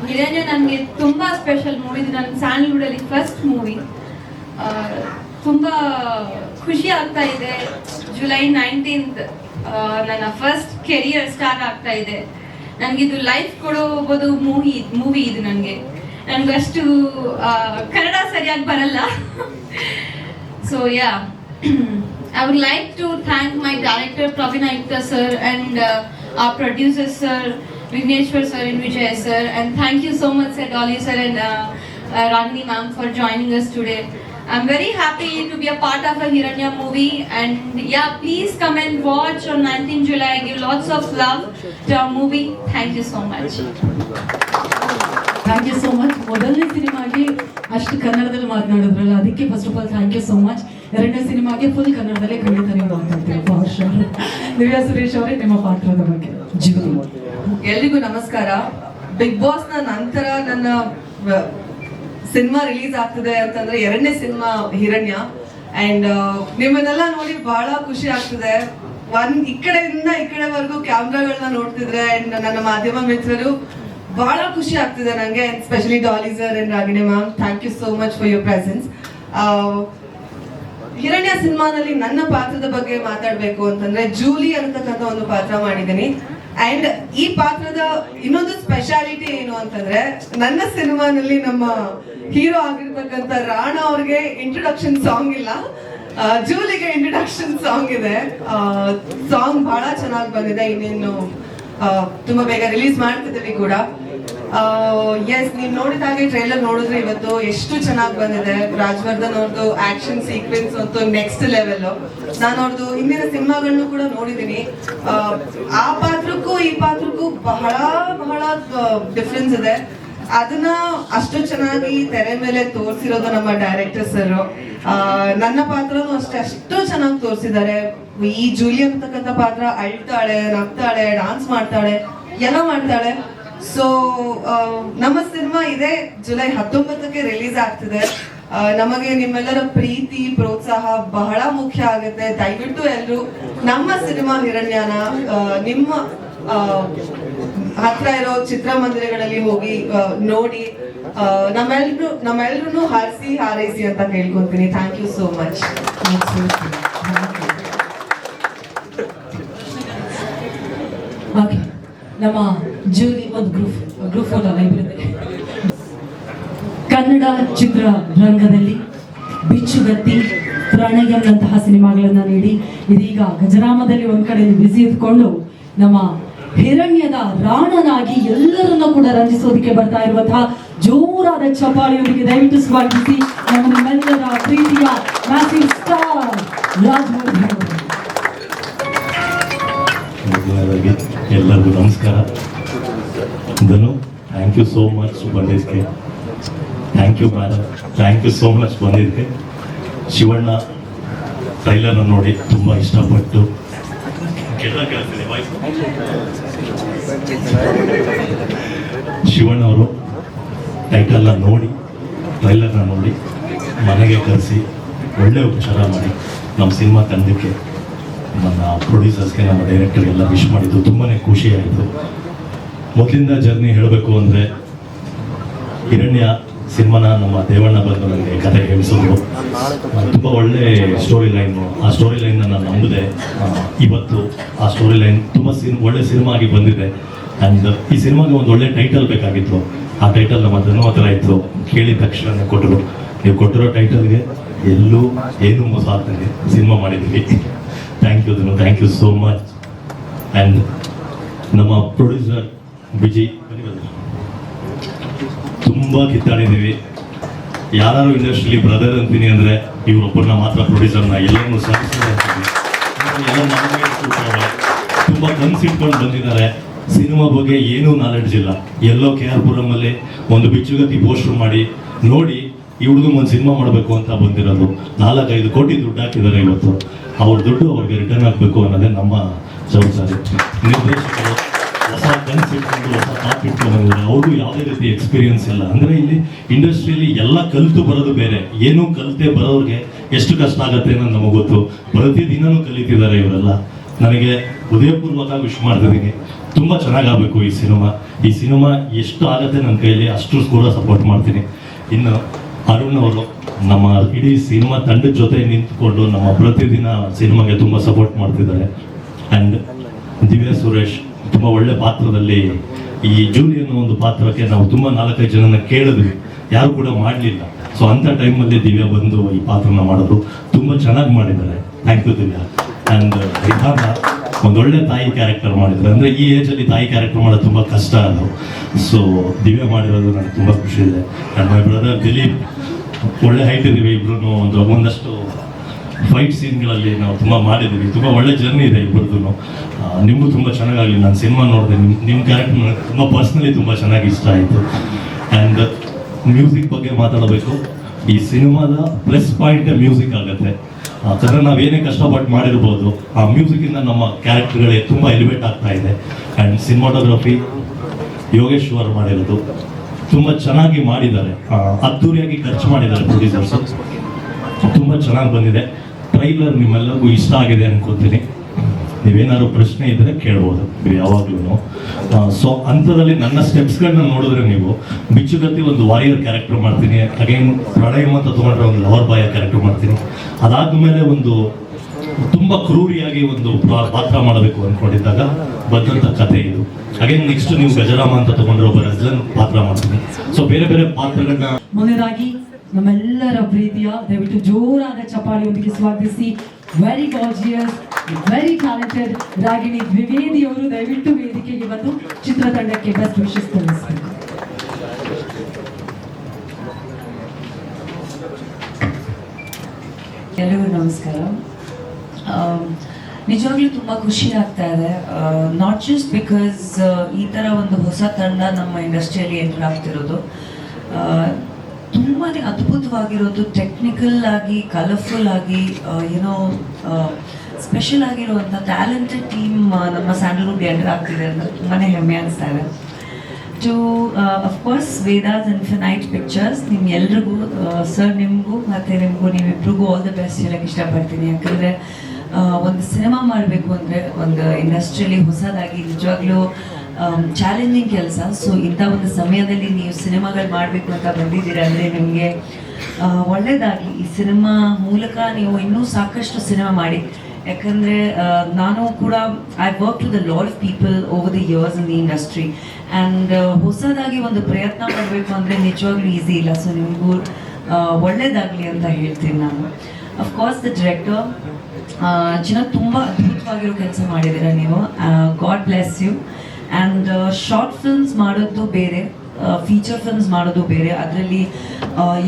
ಹಿರಣ್ಯ ನನಗೆ ತುಂಬ ಸ್ಪೆಷಲ್ ಮೂವಿ ಇದು ನನ್ನ ಸ್ಯಾಂಡಲ್ವುಡಲ್ಲಿ ಫಸ್ಟ್ ಮೂವಿ ತುಂಬ ಖುಷಿ ಆಗ್ತಾ ಇದೆ. ಜುಲೈ ನೈನ್ಟೀನ್ತ್ ನನ್ನ ಫಸ್ಟ್ ಕೆರಿಯರ್ ಸ್ಟಾರ್ಟ್ ಆಗ್ತಾ ಇದೆ. ನನಗಿದು ಲೈಫ್ ಕೊಡೋಬೋದು ಮೂವಿ ಮೂವಿ ಇದು ನನಗೆ. ನನಗಷ್ಟು ಕನ್ನಡ ಸರಿಯಾಗಿ ಬರಲ್ಲ. So yeah I would like to thank my director Praveen Ayukta sir and uh, our producer sir Vigneshwar sir and sir sir. Thank you so much much Daali sir sir and ma'am for Ragini us today. I'm very happy to be a part of a Hiranya movie and yeah please come and watch on 19th July. Give lots of love to our movie. Thank you so much. Thank you so much ಮೊದಲನೇ ಸಿನಿಮಾಗೆ ಅಷ್ಟು ಕನ್ನಡದಲ್ಲಿ ಮಾತನಾಡಿದ್ರಲ್ಲ ಅದಕ್ಕೆ first of all thank you so much ಎರಡನೇ ಸಿನಿಮಾಗೆ full ಕನ್ನಡದಲ್ಲೇ ಖಂಡಿತ ನೀವು ಮಾತಾಡ್ತೀರಾ ಫಾರ್ ಶೋರ್ ದಿವ್ಯಾ ಸುರೇಶ್ ಅವರೇ ನಿಮ್ಮ ಪಾತ್ರದ ಬಗ್ಗೆ ಜೀವನ ಎಲ್ರಿಗೂ ನಮಸ್ಕಾರ ಬಿಗ್ ಬಾಸ್ನ ನಂತರ ನನ್ನ ಸಿನಿಮಾ ರಿಲೀಸ್ ಆಗ್ತದೆ ಅಂತಂದ್ರೆ ಎರಡನೇ ಸಿನಿಮಾ ಹಿರಣ್ಯ. ಅಂಡ್ ನಿಮ್ಮನ್ನೆಲ್ಲ ನೋಡಿ ಬಹಳ ಖುಷಿ ಆಗ್ತದೆ. ಒಂದ್ ಈ ಕಡೆಯಿಂದ ಈ ಕಡೆವರೆಗೂ ಕ್ಯಾಮ್ರಾಗಳನ್ನ ನೋಡ್ತಿದ್ರೆ ಅಂಡ್ ನನ್ನ ಮಾಧ್ಯಮ ಮಿತ್ರರು ಬಹಳ ಖುಷಿ ಆಗ್ತಿದೆ ನಂಗೆ specially Daali sir and Ragini ma'am thank you so much for your presence Hiranya ಸಿನಿಮಾದಲ್ಲಿ ನನ್ನ ಪಾತ್ರದ ಬಗ್ಗೆ ಮಾತಾಡಬೇಕು ಅಂತಂದ್ರೆ ಜೂಲಿ ಅನ್ನತಕ್ಕಂಥ ಒಂದು ಪಾತ್ರ ಮಾಡಿದ್ದೀನಿ. ಅಂಡ್ ಈ ಪಾತ್ರದ ಇನ್ನೊಂದು ಸ್ಪೆಷಾಲಿಟಿ ಏನು ಅಂತಂದ್ರೆ, ನನ್ನ ಸಿನಿಮಾನಲ್ಲಿ ನಮ್ಮ ಹೀರೋ ಆಗಿರ್ತಕ್ಕಂಥ ರಾಣ ಅವ್ರಿಗೆ ಇಂಟ್ರೊಡಕ್ಷನ್ ಸಾಂಗ್ ಇಲ್ಲ. ಜೂಲಿಗೆ ಇಂಟ್ರೊಡಕ್ಷನ್ ಸಾಂಗ್ ಇದೆ. ಸಾಂಗ್ ಬಹಳ ಚೆನ್ನಾಗಿ ಬಂದಿದೆ, ಇನ್ನೇನು ತುಂಬಾ ಬೇಗ ರಿಲೀಸ್ ಮಾಡ್ತಿದ್ದೀವಿ ಕೂಡ. ಎಸ್ ನೀವು ನೋಡಿದ ಹಾಗೆ ಟ್ರೈಲರ್ ನೋಡಿದ್ರೆ ಇವತ್ತು ಎಷ್ಟು ಚೆನ್ನಾಗಿ ಬಂದಿದೆ. ರಾಜವರ್ಧನ್ ಅವ್ರದ್ದು ಆಕ್ಷನ್ ಸೀಕ್ವೆನ್ಸ್ ಅಂತೂ ನೆಕ್ಸ್ಟ್ ಲೆವೆಲ್ ನಾನು ಅವ್ರದ್ದು ಹಿಂದಿನ ಸಿನಿಮಾಗಳನ್ನು ಕೂಡ ನೋಡಿದ್ದೀನಿ ಆ, ಆ ಪಾತ್ರಕ್ಕೂ ಈ ಪಾತ್ರಕ್ಕೂ ಬಹಳ ಬಹಳ ಡಿಫ್ರೆನ್ಸ್ ಇದೆ. ಅದನ್ನ ಅಷ್ಟು ಚೆನ್ನಾಗಿ ತೆರೆ ಮೇಲೆ ತೋರಿಸಿರೋದು ನಮ್ಮ ಡೈರೆಕ್ಟರ್ ಸರ್. ನನ್ನ ಪಾತ್ರನೂ ಅಷ್ಟೇ, ಅಷ್ಟು ಚೆನ್ನಾಗಿ ತೋರಿಸಿದ್ದಾರೆ. ಈ ಜೂಲಿ ಅಂತಕ್ಕಂಥ ಪಾತ್ರ ಅಳ್ತಾಳೆ, ನಗ್ತಾಳೆ ಡಾನ್ಸ್ ಮಾಡ್ತಾಳೆ, ಎಲ್ಲ ಮಾಡ್ತಾಳೆ. ಸೊ ನಮ್ಮ ಸಿನಿಮಾ ಇದೆ ಜುಲೈ ಹತ್ತೊಂಬತ್ತಕ್ಕೆ ರಿಲೀಸ್ ಆಗ್ತಿದೆ. ನಮಗೆ ನಿಮ್ಮೆಲ್ಲರ ಪ್ರೀತಿ, ಪ್ರೋತ್ಸಾಹ ಬಹಳ ಮುಖ್ಯ ಆಗುತ್ತೆ. ದಯವಿಟ್ಟು ಎಲ್ಲರೂ ನಮ್ಮ ಸಿನಿಮಾ ಹಿರಣ್ಯನ ನಿಮ್ಮ ಹತ್ರ ಇರೋ ಚಿತ್ರಮಂದಿರಗಳಲ್ಲಿ ಹೋಗಿ ನೋಡಿ ನಮ್ಮೆಲ್ರು ನಮ್ಮೆಲ್ರು ಹಾರಿಸಿ, ಹಾರೈಸಿ ಅಂತ ಕೇಳ್ಕೊಂತೀನಿ. ಥ್ಯಾಂಕ್ ಯು ಸೋ ಮಚ್ ನಮ್ಮ ಜೂಲಿ ಒಂದು group group photo library Kannada ಚಿತ್ರ ರಂಗದಲ್ಲಿ ಬಿಚ್ಚುಗತ್ತಿ ಪ್ರಣಯಂನಂತಹ ಸಿನಿಮಾಗಳನ್ನ ನೀಡಿ, ಇದೀಗ ಗಜರಾಮದಲ್ಲಿ ಒಂದು ಕಡೆ ಬಿಸಿ ಇದ್ಕೊಂಡು ನಮ್ಮ ಹಿರಣ್ಯದ ರಾಣನಾಗಿ ಎಲ್ಲರನ್ನ ಕೂಡ ರಂಜಿಸೋದಕ್ಕೆ ಬರ್ತಾ ಇರುವಂತಹ ಜೋರಾದ ಚಪಾಳಿಯೊಂದಿಗೆ ದಯವಿಟ್ಟು ಸ್ವಾಗತಿಸಿ ನಮ್ಮೆಲ್ಲರ ಪ್ರೀತಿಯ ಸ್ಟಾರ್. ಎಲ್ಲರಿಗೂ ನಮಸ್ಕಾರ. Dhanu thank you so much ಬಂದಿದ್ದಕ್ಕೆ. Thank you madam thank you so much ಬಂದಿದ್ದಕ್ಕೆ. ಶಿವಣ್ಣ ಟ್ರೈಲರ್ ನೋಡಿ ತುಂಬ ಇಷ್ಟಪಟ್ಟು ಕೆಳ ಕೇಳ್ತೀನಿ ವಾಯ್ಸ್ ಶಿವಣ್ಣ ಅವರು ಟೈಟಲ್ನ ನೋಡಿ ಟ್ರೈಲರ್ನ ನೋಡಿ ಮನೆಗೆ ಕರೆಸಿ ಒಳ್ಳೆ ಉಪಚಾರ ಮಾಡಿ ನಮ್ಮ ಸಿನಿಮಾ ತಂಡಕ್ಕೆ ನನ್ನ ಪ್ರೊಡ್ಯೂಸರ್ಸ್ಗೆ ನಮ್ಮ ಡೈರೆಕ್ಟರ್ ಎಲ್ಲ ವಿಶ್ ಮಾಡಿದ್ದು ತುಂಬಾ ಖುಷಿಯಾಯಿತು. ಮೊದಲಿಂದ ಜರ್ನಿ ಹೇಳಬೇಕು ಅಂದರೆ, ಹಿರಣ್ಯ ಸಿನಿಮಾನ ನಮ್ಮ ದೇವಣ್ಣ ಬಂದು ನನಗೆ ಕತೆ ಹೇಳಿಸಿದ್ರು. ತುಂಬ ಒಳ್ಳೆ ಸ್ಟೋರಿ ಲೈನು ಆ ಸ್ಟೋರಿ ಲೈನ್ ನಾನು ನಂಬಿದೆ. ಇವತ್ತು ಆ ಸ್ಟೋರಿ ಲೈನ್ ತುಂಬ ಸಿನ್, ಒಳ್ಳೆ ಸಿನಿಮಾ ಆಗಿ ಬಂದಿದೆ. ಆ್ಯಂಡ್ ಈ ಸಿನಿಮಾಗೆ ಒಂದು ಒಳ್ಳೆ ಟೈಟಲ್ ಬೇಕಾಗಿತ್ತು. ಆ ಟೈಟಲ್ ನಮ್ಮ ಧನು ಹತ್ರ ಇತ್ತು. ಕೇಳಿದ ತಕ್ಷಣ ಕೊಟ್ಟರು, ನೀವು ಕೊಟ್ಟಿರೋ ಟೈಟಲ್ಗೆ ಎಲ್ಲೂ ಏನು ಮೋಸ ಆಗ್ತದೆ ಸಿನಿಮಾ ಮಾಡಿದ್ವಿ thank you Dhanu thank you so much and ನಮ್ಮ ಪ್ರೊಡ್ಯೂಸರ್ ವಿಜಯ್ ತುಂಬ ಕಿತ್ತಾಡಿದ್ದೀವಿ. ಯಾರು ಇಂಡಸ್ಟ್ರಿಲಿ ಬ್ರದರ್ ಅಂತೀನಿ ಅಂದರೆ ಇವರೊಬ್ಬರನ್ನ ಮಾತ್ರ ಪ್ರೊಡ್ಯೂಸರ್ನ ಎಲ್ಲರನ್ನೂ. ಎಲ್ಲ. ತುಂಬ ಕನ್ಸಿಟ್ಕೊಂಡು ಬಂದಿದ್ದಾರೆ. ಸಿನಿಮಾ ಬಗ್ಗೆ ಏನೂ ನಾಲೆಡ್ಜ್ ಇಲ್ಲ. ಎಲ್ಲೋ ಕೆ ಆರ್ ಪುರಮಲ್ಲಿ ಒಂದು ಬಿಚ್ಚುಗತಿ ಪೋಸ್ಟರ್ ಮಾಡಿ, ನೋಡಿ ಹುಡುಗನ್ ಒಂದು ಸಿನಿಮಾ ಮಾಡಬೇಕು ಅಂತ ಬಂದಿರೋದು. ನಾಲ್ಕೈದು ಕೋಟಿ ದುಡ್ಡು ಹಾಕಿದ್ದಾರೆ ಇವತ್ತು. ಅವ್ರ ದುಡ್ಡು ಅವ್ರಿಗೆ ರಿಟರ್ನ್ ಆಗಬೇಕು ಅನ್ನೋದೇ ನಮ್ಮ ಜವಾಬ್ದಾರಿ. ನಿರ್ದೇಶಕರು ಇಟ್ಕೊಂಡು ಹೊಸ ಯಾವುದೇ ರೀತಿ ಎಕ್ಸ್ಪೀರಿಯನ್ಸ್ ಇಲ್ಲ. ಅಂದರೆ ಇಲ್ಲಿ ಇಂಡಸ್ಟ್ರಿಯಲ್ಲಿ ಎಲ್ಲ ಕಲಿತು ಬರೋದು ಬೇರೆ. ಏನೂ ಕಲಿತೆ ಬರೋರಿಗೆ ಎಷ್ಟು ಕಷ್ಟ ಆಗುತ್ತೆ ಅನ್ನೋದು ನಮಗೆ ಗೊತ್ತು. ಪ್ರತಿದಿನನೂ ಕಲಿತಿದ್ದಾರೆ ಇವರೆಲ್ಲ. ನನಗೆ ಉದಯಪೂರ್ವಕ ವಿಶ್ ಮಾಡ್ತಿದ್ದೀನಿ. ತುಂಬ ಚೆನ್ನಾಗಾಗಬೇಕು ಈ ಸಿನಿಮಾ. ಈ ಸಿನಿಮಾ ಎಷ್ಟು ಆಗುತ್ತೆ ನನ್ನ ಕೈಯಲ್ಲಿ ಅಷ್ಟು ಕೂಡ ಸಪೋರ್ಟ್ ಮಾಡ್ತೀನಿ. ಇನ್ನು ಅರುಣ್ ಅವರು ನಮ್ಮ ಇಡೀ ಸಿನಿಮಾ ತಂಡದ ಜೊತೆ ನಿಂತ್ಕೊಂಡು ನಮ್ಮ ಪ್ರತಿದಿನ ಸಿನಿಮಾಗೆ ತುಂಬ ಸಪೋರ್ಟ್ ಮಾಡ್ತಿದ್ದಾರೆ. ಆ್ಯಂಡ್ ದಿವ್ಯ ಸುರೇಶ್ ತುಂಬ ಒಳ್ಳೆ ಪಾತ್ರದಲ್ಲಿ ಈ ಜೂಲಿ ಅನ್ನೋ ಒಂದು ಪಾತ್ರಕ್ಕೆ ನಾವು ತುಂಬ ನಾಲ್ಕೈದು ಜನನ ಕೇಳಿದ್ವಿ. ಯಾರು ಕೂಡ ಮಾಡಲಿಲ್ಲ. ಸೊ ಅಂಥ ಟೈಮಲ್ಲಿ ದಿವ್ಯಾ ಬಂದು ಈ ಪಾತ್ರನ ಮಾಡೋದು ತುಂಬ ಚೆನ್ನಾಗಿ ಮಾಡಿದ್ದಾರೆ. Thank you Divya. ಆ್ಯಂಡ್ ವಿಧಾನ ಒಂದೊಳ್ಳೆ ತಾಯಿ ಕ್ಯಾರೆಕ್ಟರ್ ಮಾಡಿದ್ರು. ಅಂದರೆ ಈ ಏಜಲ್ಲಿ ತಾಯಿ ಕ್ಯಾರೆಕ್ಟರ್ ಮಾಡೋದು ತುಂಬ ಕಷ್ಟ ಅದು. ಸೊ ದಿವ್ಯಾ ಮಾಡಿರೋದು ನನಗೆ ತುಂಬ ಖುಷಿ ಇದೆ. ಆ್ಯಂಡ್ ಮೈ ಬ್ರದರ್ ದಿಲೀಪ್, ಒಳ್ಳೆ ಹೈಟ್ ಇದೀವಿ ಇಬ್ರು ಒಂದು ಒಂದಷ್ಟು ಫೈಟ್ ಸೀನ್ಗಳಲ್ಲಿ ನಾವು ತುಂಬ ಮಾಡಿದ್ದೀವಿ. ತುಂಬ ಒಳ್ಳೆ ಜರ್ನಿ ಇದೆ ಇಬ್ಬರದು ನಿಮಗೂ ತುಂಬ ಚೆನ್ನಾಗಾಗಲಿ. ನಾನು ಸಿನಿಮಾ ನೋಡಿದೆ. ನಿಮ್ಮ ನಿಮ್ಮ ಕ್ಯಾರೆಕ್ಟರ್ ನನಗೆ ತುಂಬ ಪರ್ಸ್ನಲಿ ತುಂಬ ಚೆನ್ನಾಗಿ ಇಷ್ಟ ಆಯಿತು. ಆ್ಯಂಡ್ ಮ್ಯೂಸಿಕ್ ಬಗ್ಗೆ ಮಾತಾಡಬೇಕು. ಈ ಸಿನಿಮಾದ ಪ್ಲಸ್ ಪಾಯಿಂಟ್ ಮ್ಯೂಸಿಕ್ ಆಗುತ್ತೆ. ಅದನ್ನು ನಾವು ಏನೇ ಕಷ್ಟಪಟ್ಟು ಮಾಡಿರ್ಬೋದು ಆ ಮ್ಯೂಸಿಕಿಂದ ನಮ್ಮ ಕ್ಯಾರೆಕ್ಟರ್ಗಳೇ ತುಂಬ ಎಲಿವೇಟ್ ಆಗ್ತಾ ಇದೆ. ಆ್ಯಂಡ್ ಸಿನಿಮಾಟೋಗ್ರಫಿ ಯೋಗೇಶ್ವರ್ ಮಾಡಿರೋದು. ತುಂಬ ಚೆನ್ನಾಗಿ ಮಾಡಿದ್ದಾರೆ. ಅದ್ದೂರಿಯಾಗಿ ಖರ್ಚು ಮಾಡಿದ್ದಾರೆ ಪ್ರೊಡ್ಯೂಸರ್ಸ್ ತುಂಬ ಚೆನ್ನಾಗಿ ಬಂದಿದೆ. ಟ್ರೈಲರ್ ನಿಮ್ಮೆಲ್ಲರಿಗೂ ಇಷ್ಟ ಆಗಿದೆ ಅನ್ಕೋತೀನಿ. ನೀವೇನಾದ್ರು ಪ್ರಶ್ನೆ ಇದ್ರೆ ಕೇಳ್ಬೋದು. ಯಾವಾಗ್ಲೂ ಸೊ ಅಂಥದ್ರಲ್ಲಿ ನನ್ನ ಸ್ಟೆಪ್ಸ್ಗಳನ್ನ ನೋಡಿದ್ರೆ ನೀವು ಬಿಚ್ಚುಗತ್ತಿ ಒಂದು ವಾರಿಯರ್ ಕ್ಯಾರೆಕ್ಟರ್ ಮಾಡ್ತೀನಿ ಅಗೇನ್ ಪ್ರಣಯಮ್ ಅಂತ ತಗೊಂಡ್ರೆ ಒಂದು ಲವರ್ ಬಾಯ ಕ್ಯಾರೆಕ್ಟರ್ ಮಾಡ್ತೀನಿ. ಅದಾದ್ಮೇಲೆ ಒಂದು ತುಂಬ ಕ್ರೂರಿಯಾಗಿ ಒಂದು ಪಾತ್ರ ಮಾಡಬೇಕು ಅಂದ್ಕೊಂಡಿದ್ದಾಗ ಬಂದಂತ ಕಥೆ ಇದು. ಅಗೇನ್ ನೆಕ್ಸ್ಟ್ ನೀವು ಗಜರಾಮ ಅಂತ ತಗೊಂಡ್ರೆ ಒಬ್ಬ ರಜನ್ ಪಾತ್ರ ಮಾಡ್ತೀನಿ. ಸೊ ಬೇರೆ ಬೇರೆ ಪಾತ್ರಗಳನ್ನ ಮೊದಲಾಗಿ ನಮ್ಮೆಲ್ಲರ ಪ್ರೀತಿಯ, ದಯವಿಟ್ಟು ಜೋರಾದ ಚಪ್ಪಾಳಿಯೊಂದಿಗೆ ಸ್ವಾಗತಿಸಿ. Very gorgeous very talented Ragini Dwivedi ಅವರು ದಯವಿಟ್ಟು ವೇದಿಕೆಗೆ ಬಂದು ಚಿತ್ರತಂಡಕ್ಕೆ ಬೆಸ್ಟ್ ವಿಶಸ್ ಎಲ್ಲರಿಗೂ ನಮಸ್ಕಾರ. ನಿಜವಾಗ್ಲೂ ತುಂಬ ಖುಷಿ ಆಗ್ತಾ ಇದೆ. ನಾಟ್ ಜಸ್ಟ್ ಬಿಕಾಸ್ ಈ ಥರ ಒಂದು ಹೊಸ ತಂಡ ನಮ್ಮ ಇಂಡಸ್ಟ್ರಿಯಲ್ಲಿ ಎಂಟರ್ ಆಗ್ತಿರೋದು ತುಂಬಾ ಅದ್ಭುತವಾಗಿರೋದು ಟೆಕ್ನಿಕಲ್ ಆಗಿ ಕಲರ್ಫುಲ್ ಆಗಿ ಏನೋ ಸ್ಪೆಷಲ್ ಆಗಿರುವಂಥ ಟ್ಯಾಲೆಂಟೆಡ್ ಟೀಮ್ ನಮ್ಮ ಸ್ಯಾಂಡಲ್ವುಡ್ ಎಂಟರ್ ಆಗ್ತಿದೆ ಅಂತ ತುಂಬಾ ಹೆಮ್ಮೆ ಅನಿಸ್ತಾ ಇದೆ. To of course Vedas infinite pictures ನಿಮ್ ಎಲ್ರಿಗೂ ಸರ್ ನಿಮಗೂ, ಮತ್ತು ನಿಮಗೂ, ನೀವಿಬ್ರಿಗೂ ಆಲ್ ದ ಬೆಸ್ಟ್ ಹೇಳಕ್ಕೆ ಇಷ್ಟಪಡ್ತೀನಿ. ಯಾಕಂದರೆ ಒಂದು ಸಿನಿಮಾ ಮಾಡಬೇಕು ಅಂದರೆ ಒಂದು ಇಂಡಸ್ಟ್ರಿಯಲ್ಲಿ ಹೊಸದಾಗಿ ನಿಜವಾಗ್ಲೂ ಚಾಲೆಂಜಿಂಗ್ ಕೆಲಸ. ಸೊ ಇಂಥ ಒಂದು ಸಮಯದಲ್ಲಿ ನೀವು ಸಿನಿಮಾಗಳು ಮಾಡಬೇಕು ಅಂತ ಬಂದಿದ್ದೀರ ಅಂದರೆ ನಿಮಗೆ ಒಳ್ಳೆಯದಾಗಲಿ ಈ ಸಿನಿಮಾ ಮೂಲಕ ನೀವು ಇನ್ನೂ ಸಾಕಷ್ಟು ಸಿನಿಮಾ ಮಾಡಿ. ಯಾಕಂದರೆ ನಾನು ಕೂಡ I work to the lot of people over the years in the industry and ಹೊಸದಾಗಿ ಒಂದು ಪ್ರಯತ್ನ ಮಾಡಬೇಕು ಅಂದರೆ ನಿಜವಾಗ್ಲೂ ಈಸಿ ಇಲ್ಲ. ಸೊ ನಿಮಗೂ ಒಳ್ಳೇದಾಗಲಿ ಅಂತ ಹೇಳ್ತೀನಿ ನಾನು. ಅಫ್ಕೋರ್ಸ್ ದ ಡಿರೆಕ್ಟರ್ ಜನ ತುಂಬ ಅದ್ಭುತವಾಗಿರೋ ಕೆಲಸ ಮಾಡಿದ್ದೀರಾ ನೀವು. God bless you and short films ಮಾಡೋದು ಬೇರೆ ಫೀಚರ್ ಫಿಲ್ಮ್ಸ್ ಮಾಡೋದು ಬೇರೆ. ಅದರಲ್ಲಿ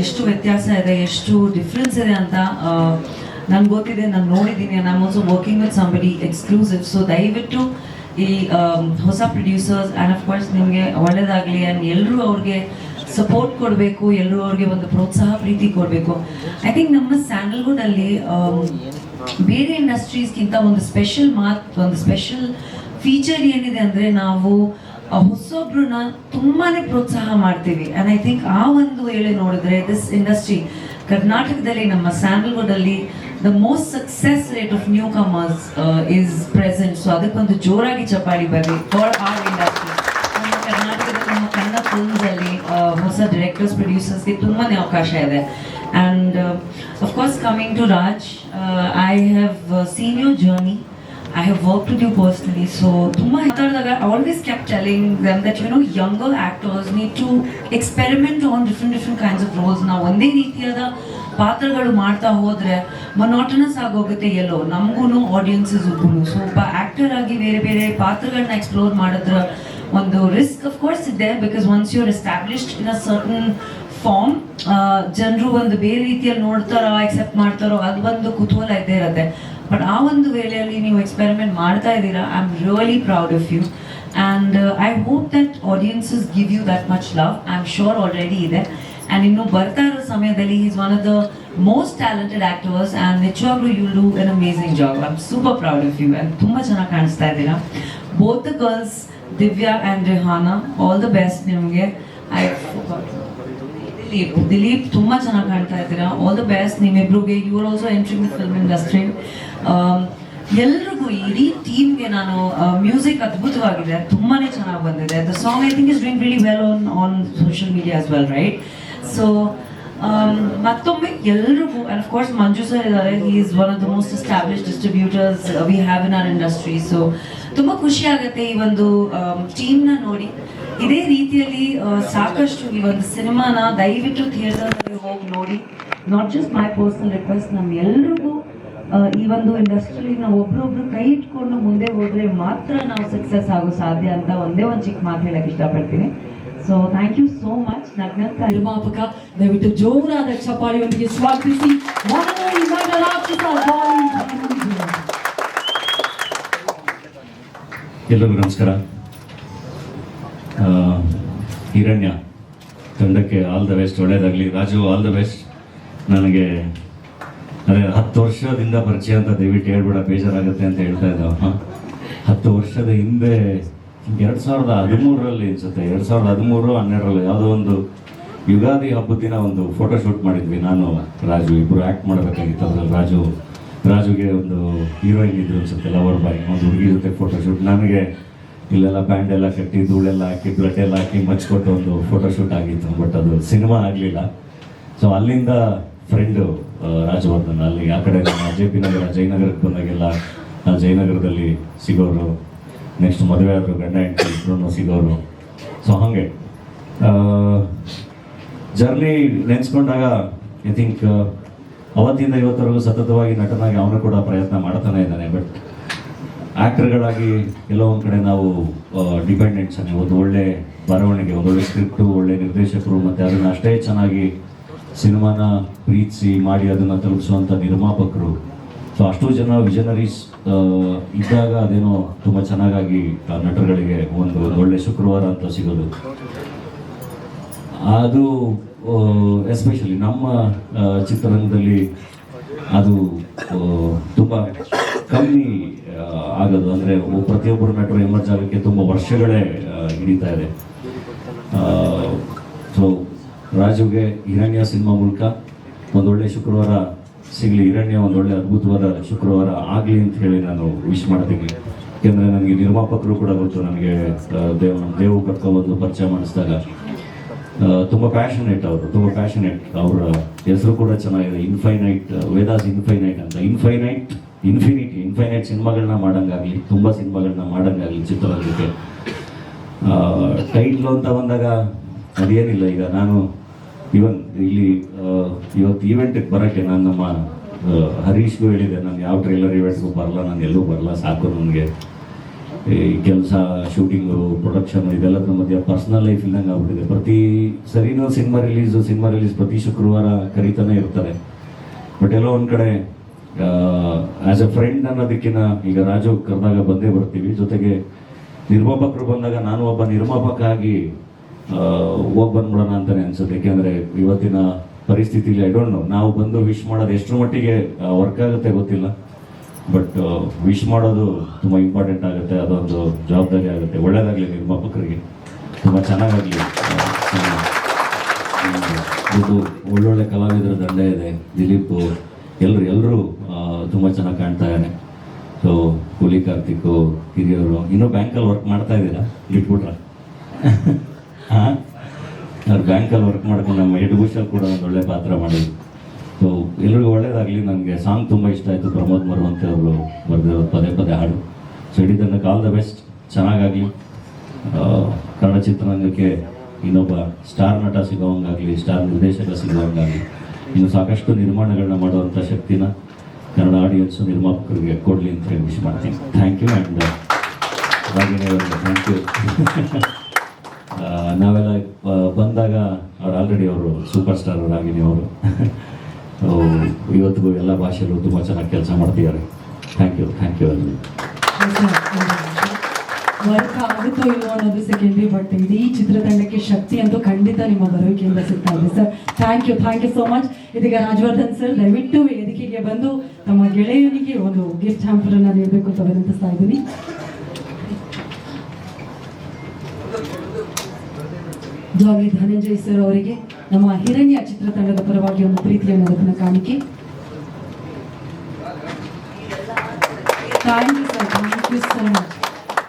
ಎಷ್ಟು ವ್ಯತ್ಯಾಸ ಇದೆ ಎಷ್ಟು ಡಿಫ್ರೆನ್ಸ್ ಇದೆ ಅಂತ ನಂಗೆ ಗೊತ್ತಿದೆ ನಾನು ನೋಡಿದ್ದೀನಿ ನಾನು also working with somebody exclusive so ದಯವಿಟ್ಟು ಈ ಆಮ್, ಹೊಸ ಪ್ರೊಡ್ಯೂಸರ್ಸ್ ಆ್ಯಂಡ್ ಅಫ್ಕೋರ್ಸ್ ನಿಮಗೆ ಒಳ್ಳೇದಾಗಲಿ. ಆ್ಯಂಡ್ ಎಲ್ಲರೂ ಅವ್ರಿಗೆ ಸಪೋರ್ಟ್ ಕೊಡಬೇಕು ಎಲ್ಲರೂ ಅವ್ರಿಗೆ ಒಂದು ಪ್ರೋತ್ಸಾಹ ಪ್ರೀತಿ ಕೊಡಬೇಕು. ಐ ಥಿಂಕ್ ನಮ್ಮ ಸ್ಯಾಂಡಲ್ವುಡಲ್ಲಿ ಬೇರೆ ಇಂಡಸ್ಟ್ರೀಸ್ಗಿಂತ ಒಂದು ಸ್ಪೆಷಲ್ ಮಾತ್ ಒಂದು ಸ್ಪೆಷಲ್ ಫೀಚರ್ ಏನಿದೆ ಅಂದ್ರೆ ನಾವು ಹೊಸೊಬ್ರನ್ನ ತುಂಬಾನೇ ಪ್ರೋತ್ಸಾಹ ಮಾಡ್ತೀವಿ. ಅಂಡ್ ಐ ಥಿಂಕ್ ಆ ಒಂದು ವೇಳೆ ನೋಡಿದ್ರೆ ದಿಸ್ ಇಂಡಸ್ಟ್ರಿ ಕರ್ನಾಟಕದಲ್ಲಿ ನಮ್ಮ ಸ್ಯಾಂಡಲ್ವುಡ್ ಅಲ್ಲಿ the most success rate of newcomers is present so ಅದಕ್ಕೊಂದು ಜೋರಾಗಿ ಚಪಾಡಿ ಬರಲಿ ಫಾರ್ ಆರ್ ಇಂಡಸ್ಟ್ರಿ ನಮ್ಮ ಕರ್ನಾಟಕದ ಕನ್ನಡ ಫಿಲ್ಮ್ಸ್ ಅಲ್ಲಿ ಹೊಸ ಡೈರೆಕ್ಟರ್ಸ್ ಪ್ರೊಡ್ಯೂಸರ್ಸ್ಗೆ ತುಂಬಾನೇ ಅವಕಾಶ ಇದೆ. And of course coming to Raj I have seen your journey I have worked with you personally, so I always kept telling them that you know younger actors need to experiment on different different kinds of roles. ನಾವು ಒಂದೇ ರೀತಿಯಾದ ಪಾತ್ರಗಳು ಮಾಡ್ತಾ ಹೋದ್ರೆ monotonous ಆಗೋಗುತ್ತೆ ಎಲ್ಲೋ ನಮಗೂ audiences ಆಡಿಯನ್ಸಸ್ಗೂ ಸೊ ಒಬ್ಬ ಆಕ್ಟರ್ ಆಗಿ ಬೇರೆ ಬೇರೆ ಪಾತ್ರಗಳನ್ನ ಎಕ್ಸ್ಪ್ಲೋರ್ ಮಾಡಿದ್ರ ಒಂದು ರಿಸ್ಕ್ ಆಫ್ ಕೋರ್ಸ್ ಇದೆ because once your established in a certain form ಜನರು ಒಂದು ಬೇರೆ ರೀತಿಯಲ್ಲಿ ನೋಡ್ತಾರೋ ಎಕ್ಸೆಪ್ಟ್ ಮಾಡ್ತಾರೋ ಅದು ಒಂದು ಕುತೂಹಲ ಇದ್ದೇ ಇರುತ್ತೆ. ಬಟ್ ಆ ಒಂದು ವೇಳೆಯಲ್ಲಿ ನೀವು ಎಕ್ಸ್ಪೆರಿಮೆಂಟ್ ಮಾಡ್ತಾ ಇದ್ದೀರಾ I am really proud of you and I hope that audiences give you that much love I am sure already ಇದೆ. ಆ್ಯಂಡ್ ಇನ್ನು ಬರ್ತಾ ಇರೋ ಸಮಯದಲ್ಲಿ is one of the most talented actors and ನಿಜವಾಗ್ಲೂ you do an amazing job I am super proud of you and ತುಂಬ ಚೆನ್ನಾಗಿ ಕಾಣಿಸ್ತಾ ಇದ್ದೀರಾ. Both the girls Divya and Rihana all the best ನಿಮಗೆ. ಐ ದಿಲೀಪ್ ದಿಲೀಪ್ ತುಂಬಾ ಚೆನ್ನಾಗಿ ಕಾಣ್ತಾ ಇದ್ದೀರಾ? All the best ನಿಮ್ಮಿಬ್ರಿಗೆ you are also entering film industry ಎಲ್ರಿಗೂ ಇಡೀ ಟೀಮ್ಗೆ ನಾನು ಮ್ಯೂಸಿಕ್ ಅದ್ಭುತವಾಗಿದೆ. ತುಂಬಾನೇ ಚೆನ್ನಾಗಿ ಬಂದಿದೆ. The song I think is doing really well on on social media as well right so ಮತ್ತೊಮ್ಮೆ ಎಲ್ರಿಗೂ and of course Manju sir ಇದ್ದಾರೆ. He is one of the most establish distributors we have in our industry so ತುಂಬ ಖುಷಿ ಆಗುತ್ತೆ ಈ ಒಂದು ಟೀಮ್ನ ನೋಡಿ. ಇದೇ ರೀತಿಯಲ್ಲಿ ಸಾಕಷ್ಟು ಈ ಒಂದು ಸಿನಿಮಾನ ದಯವಿಟ್ಟು ಥಿಯೇಟರ್ನಲ್ಲಿ ಹೋಗಿ ನೋಡಿ. Not just my personal request ನಮ್ ಎಲ್ರಿಗೂ ಈ ಒಂದು ಇಂಡಸ್ಟ್ರಿಯಲ್ಲಿ ನಾವು ಒಬ್ರೊಬ್ರು ಕೈ ಇಟ್ಕೊಂಡು ಮುಂದೆ ಹೋದ್ರೆ ಮಾತ್ರ ನಾವು ಸಕ್ಸಸ್ ಆಗೋ ಸಾಧ್ಯ ಅಂತ ಒಂದೇ ಒಂದು ಚಿಕ್ಕ ಮಾತು ಹೇಳಕ್ ಇಷ್ಟಪಡ್ತೀನಿ. So thank you so much ನಗ್ನಂತ ನಿರ್ಮಾಪಕ, ದಯವಿಟ್ಟು ಜೋರಾದ ಚಪಾಳಿಯೊಂದಿಗೆ ಸ್ವಾಗತಿಸಿ ಮೊದಲು ನಟ ರಾಕ್ಷಸ ಬಾಲಿ ಧನಂಜಯ. ಎಲ್ಲರಿಗೂ ನಮಸ್ಕಾರ ಹಿರಣ್ಯ ತಂಡಕ್ಕೆ ಆಲ್ ದ ಬೆಸ್ಟ್ ಒಳ್ಳೇದಾಗಲಿ. ರಾಜು ಆಲ್ ದ ಬೆಸ್ಟ್ ನನಗೆ ಅದೇ ಹತ್ತು ವರ್ಷದಿಂದ ಪರಿಚಯ ಅಂತ ದಯವಿಟ್ಟು ಹೇಳ್ಬೇಡ, ಬೇಜಾರಾಗುತ್ತೆ ಅಂತ ಹೇಳ್ತಾ ಇದ್ದಾವ. ಹತ್ತು ವರ್ಷದ ಹಿಂದೆ, ಎರಡು ಸಾವಿರದ ಹದಿಮೂರರಲ್ಲಿ ಅನ್ಸುತ್ತೆ. ಎರಡು ಸಾವಿರದ ಹದಿಮೂರು, ಹನ್ನೆರಡರಲ್ಲಿ ಯಾವುದೋ ಒಂದು ಯುಗಾದಿ ಹಬ್ಬದ ದಿನ ಒಂದು ಫೋಟೋ ಶೂಟ್ ಮಾಡಿದ್ವಿ ನಾನು, ರಾಜು. ಇಬ್ಬರು ಆ್ಯಕ್ಟ್ ಮಾಡಬೇಕಾಗಿತ್ತು. ಅದ್ರಲ್ಲಿ ರಾಜು ರಾಜುಗೆ ಒಂದು ಹೀರೋಯಿನ್ ಇದ್ರು ಅನ್ಸುತ್ತೆ ಲವರ್ ಬಾಯ್ ಒಂದು ಹುಡುಗಿ ಜೊತೆ ಫೋಟೋಶೂಟ್ ನನಗೆ ಇಲ್ಲೆಲ್ಲ ಬ್ಯಾಂಡ್ ಎಲ್ಲ ಕಟ್ಟಿ, ಧೂಳೆಲ್ಲ ಹಾಕಿ ಬ್ಲಡ್ ಎಲ್ಲ ಹಾಕಿ ಮಚ್ಕೊಟ್ಟು ಒಂದು ಫೋಟೋ ಶೂಟ್ ಆಗಿತ್ತು. ಬಟ್ ಅದು ಸಿನಿಮಾ ಆಗಲಿಲ್ಲ. ಸೊ ಅಲ್ಲಿಂದ ಫ್ರೆಂಡು ರಾಜವರ್ಧನ್, ಅಲ್ಲಿ ಆ ಕಡೆ ಜೆ ಪಿ ನಗರ, ಜಯನಗರಕ್ಕೆ ಬಂದಾಗೆಲ್ಲ ಜಯನಗರದಲ್ಲಿ ಸಿಗೋರು. ನೆಕ್ಸ್ಟ್ ಮದುವೆ ಆದರು ಗಂಡ, ಹೆಂಡತಿ ಇಬ್ಬರು ಸಿಗೋರು. ಸೊ ಹಾಗೆ ಜರ್ನಿ ನೆನೆಸ್ಕೊಂಡಾಗ ಐ ಥಿಂಕ್ ಅವತ್ತಿಂದ ಇವತ್ತರೆಗೂ ಸತತವಾಗಿ ನಟನಾಗಿ ಅವನು ಕೂಡ ಪ್ರಯತ್ನ ಮಾಡ್ತಾನೆ ಇದ್ದಾನೆ ಬಟ್ ಆ್ಯಕ್ಟರ್ಗಳಾಗಿ ಎಲ್ಲೋ ಒಂದು ಕಡೆ ನಾವು ಡಿಪೆಂಡೆಂಟ್ಸ್ ಒಂದು ಒಳ್ಳೆ ಬರವಣಿಗೆ ಒಂದು ಒಳ್ಳೆ ಸ್ಕ್ರಿಪ್ಟು ಒಳ್ಳೆ ನಿರ್ದೇಶಕರು ಮತ್ತು ಅದನ್ನು ಅಷ್ಟೇ ಚೆನ್ನಾಗಿ ಸಿನಿಮಾನ ಪ್ರೀತಿಸಿ ಮಾಡಿ ಅದನ್ನು ತಲುಪಿಸುವಂಥ ನಿರ್ಮಾಪಕರು. ಸೊ ಅಷ್ಟು ಜನ ವಿಷನರೀಸ್ ಇದ್ದಾಗ ಅದೇನೋ ತುಂಬ ಚೆನ್ನಾಗಾಗಿ ನಟರುಗಳಿಗೆ ಒಂದು ಒಳ್ಳೆ ಶುಕ್ರವಾರ ಅಂತ ಸಿಗೋದು. ಅದು ಎಸ್ಪೆಷಲಿ ನಮ್ಮ ಚಿತ್ರರಂಗದಲ್ಲಿ ಅದು ತುಂಬ ಕಮ್ಮಿ ಆಗೋದು. ಅಂದರೆ ಪ್ರತಿಯೊಬ್ಬರು ನಟರು ಎಮರ್ಜ್ ಆಗೋಕ್ಕೆ ತುಂಬ ವರ್ಷಗಳೇ ಹಿಡಿತಾ ಇದೆ. ಸೊ ರಾಜುಗೆ ಹಿರಣ್ಯ ಸಿನಿಮಾ ಮೂಲಕ ಒಂದೊಳ್ಳೆ ಶುಕ್ರವಾರ ಸಿಗಲಿ. ಹಿರಣ್ಯ ಒಂದೊಳ್ಳೆ ಅದ್ಭುತವಾದ ಶುಕ್ರವಾರ ಆಗಲಿ ಅಂತ ಹೇಳಿ ನಾನು ವಿಶ್ ಮಾಡ್ತೀನಿ. ಯಾಕೆಂದರೆ ನನಗೆ ನಿರ್ಮಾಪಕರು ಕೂಡ ಗೊತ್ತು. ನನಗೆ ದೇವ, ದೇವ್ ಕರ್ಕೊಬಂದು ಪರಿಚಯ ಮಾಡಿಸಿದಾಗ ತುಂಬ ಪ್ಯಾಷನೇಟ್ ಅವರು, ತುಂಬ ಪ್ಯಾಷನೇಟ್ ಅವರ ಹೆಸರು ಕೂಡ ಚೆನ್ನಾಗಿದೆ. ಇನ್ಫೈನೈಟ್ ವೇದಾಸ್ ಇನ್ಫೈನೈಟ್ ಅಂತ. ಇನ್ಫೈನೈಟ್ ಇನ್ಫಿನಿಟಿ ಇನ್ಫೈನೈಟ್ ಸಿನಿಮಾಗಳನ್ನ ಮಾಡಂಗಾಗಲಿ, ತುಂಬ ಸಿನಿಮಾಗಳನ್ನ ಮಾಡಂಗಾಗಲಿ ಚಿತ್ರರಂಗಕ್ಕೆ. ಟೈಟ್ಲು ಅಂತ ಬಂದಾಗ ಅದೇನಿಲ್ಲ. ಈಗ ನಾನು ಇವನ್ ಇಲ್ಲಿ ಇವತ್ತು ಈವೆಂಟಿಗೆ ಬರೋಕ್ಕೆ ನಾನು ನಮ್ಮ ಹರೀಶ್ಗೂ ಹೇಳಿದೆ. ನಾನು ಯಾವ ಟ್ರೈಲರ್ ಇವೆಂಟ್ಸ್ಗೂ ಬರಲ್ಲ, ನಾನು ಎಲ್ಲೂ ಬರಲ್ಲ, ಸಾಕು ನನಗೆ. ಈ ಕೆಲಸ ಶೂಟಿಂಗು ಪ್ರೊಡಕ್ಷನ್ ಇದೆಲ್ಲ ಮಧ್ಯೆ ಪರ್ಸನಲ್ ಲೈಫ್ ಇಲ್ದಂಗೆ ಆಗ್ಬಿಟ್ಟಿದೆ. ಪ್ರತಿ ಸರಿನೂ ಸಿನಿಮಾ ರಿಲೀಸ್ ಸಿನಿಮಾ ರಿಲೀಸ್ ಪ್ರತಿ ಶುಕ್ರವಾರ ಕರೀತಾನೆ ಇರ್ತಾರೆ. ಬಟ್ ಎಲ್ಲೋ ಒಂದು ಕಡೆ ಆ್ಯಸ್ ಎ ಫ್ರೆಂಡ್ ಅನ್ನೋದಕ್ಕಿಂತ ಈಗ ರಾಜು ಕರೆದಾಗ ಬಂದೇ ಬರ್ತೀವಿ. ಜೊತೆಗೆ ನಿರ್ಮಾಪಕರು ಬಂದಾಗ ನಾನು ಒಬ್ಬ ನಿರ್ಮಾಪಕ ಆಗಿ ಹೋಗಿ ಬಂದ್ಬಿಡೋಣ ಅಂತಾನೆ ಅನ್ಸುತ್ತೆ. ಯಾಕೆಂದ್ರೆ ಇವತ್ತಿನ ಪರಿಸ್ಥಿತಿಲಿ ಐ ಡೋಂಟ್ ನೋ ನಾವು ಬಂದು ವಿಶ್ ಮಾಡೋದು ಎಷ್ಟರ ಮಟ್ಟಿಗೆ ವರ್ಕ್ ಆಗುತ್ತೆ ಗೊತ್ತಿಲ್ಲ. ಬಟ್ ವಿಶ್ ಮಾಡೋದು ತುಂಬ ಇಂಪಾರ್ಟೆಂಟ್ ಆಗುತ್ತೆ. ಅದೊಂದು ಜವಾಬ್ದಾರಿ ಆಗುತ್ತೆ. ಒಳ್ಳೇದಾಗಲಿ ನಿರ್ಮಾಪಕರಿಗೆ ತುಂಬ ಚೆನ್ನಾಗಾಗಲಿ. ಇದು ಒಳ್ಳೊಳ್ಳೆ ಕಲಾವಿದರ ದಂಡ ಇದೆ. ದಿಲೀಪ್ ಎಲ್ಲರೂ ಎಲ್ಲರೂ ತುಂಬ ಚೆನ್ನಾಗಿ ಕಾಣ್ತಾ ಇದ್ದಾನೆ ಸೊ ಕೂಲಿ ಕಾರ್ತಿಕ್ ಹಿರಿಯವರು ಇನ್ನೂ ಬ್ಯಾಂಕಲ್ಲಿ ವರ್ಕ್ ಮಾಡ್ತಾ ಇದ್ದೀರಾ? ಬಿಟ್ಬಿಟ್ರ ಹಾಂ? ಅವ್ರು ಬ್ಯಾಂಕಲ್ಲಿ ವರ್ಕ್ ಮಾಡ್ಕೊಂಡು ನಮ್ಮ ಎಡ್ಭೂಷಲ್ ಕೂಡ ಒಂದು ಒಳ್ಳೆ ಪಾತ್ರ ಮಾಡಿದ್ರು. ಸೊ, ಎಲ್ರಿಗೂ ಒಳ್ಳೇದಾಗಲಿ. ನನಗೆ ಸಾಂಗ್ ತುಂಬ ಇಷ್ಟ ಆಯಿತು. ಪ್ರಮೋದ್ ಮರುವಂತ ಅವರು ಬರೆದಿರೋ ಪದೇ ಪದೇ ಹಾಡು. ಸೊ ಇಡೀ ತನಕ ಆಲ್ ದ ಬೆಸ್ಟ್ ಚೆನ್ನಾಗಾಗಲಿ ಕನ್ನಡ ಚಿತ್ರರಂಗಕ್ಕೆ ಇನ್ನೊಬ್ಬ ಸ್ಟಾರ್ ನಟ ಸಿಗೋವಂಗಾಗಲಿ, ಸ್ಟಾರ್ ನಿರ್ದೇಶಕ ಸಿಗೋವಂಗಾಗಲಿ. ಇನ್ನು ಸಾಕಷ್ಟು ನಿರ್ಮಾಣಗಳನ್ನ ಮಾಡುವಂಥ ಶಕ್ತಿನ ಕನ್ನಡ ಆಡಿಯನ್ಸು ನಿರ್ಮಾಪಕರಿಗೆ ಕೊಡಲಿ ಅಂತ ಹೇಳಿ ವಿಶ್ ಮಾಡ್ತೀನಿ. Thank you and thank you ನಾವೆಲ್ಲ ಬಂದಾಗ ಅವ್ರು ಆಲ್ರೆಡಿ ಅವರು ಸೂಪರ್ ಸ್ಟಾರ್ ರಾಗಿಣಿ ಅವರು. ಇವತ್ತಿಗೂ ಎಲ್ಲ ಭಾಷೆಯಲ್ಲೂ ತುಂಬ ಚೆನ್ನಾಗಿ ಕೆಲಸ ಮಾಡ್ತಿದ್ದಾರೆ. ಥ್ಯಾಂಕ್ ಯು ಥ್ಯಾಂಕ್ ಯು ಅಲ್ಲಿ ವರ್ಕ್ ಆಗುತ್ತೋ ಇಲ್ವೋ ಅನ್ನೋದು ಸೆಕೆಂಡ್ರಿ ಬಟ್ ಈ ಚಿತ್ರತಂಡಕ್ಕೆ ಶಕ್ತಿ ಅಂತೂ ಖಂಡಿತ ನಿಮ್ಮ ಬರುವಿಕೆಯಿಂದ ಸಿಗ್ತಾ ಇದೆ sir thank you thank you so much ಇದೀಗ ರಾಜವರ್ಧನ್ ಸರ್ ದಯವಿಟ್ಟು ವೇದಿಕೆಗೆ ಬಂದು ತಮ್ಮ ಗೆಳೆಯನಿಗೆ ಒಂದು ಗಿಫ್ಟ್ ಹ್ಯಾಂಪರ್ ಅನ್ನ ನೀಡಬೇಕು ಅಂತ ವಿನಂತಿಸ್ತಾ ಇದ್ದೀನಿ. ಧನಂಜಯ್ ಸರ್ ಅವರಿಗೆ. ನಮ್ಮ ಹಿರಣ್ಯ ಚಿತ್ರತಂಡದ ಪರವಾಗಿ ಒಂದು ಪ್ರೀತಿಯ ಅದನ್ನು ಕಾಣಿಕೆ. Thank sir thank you so much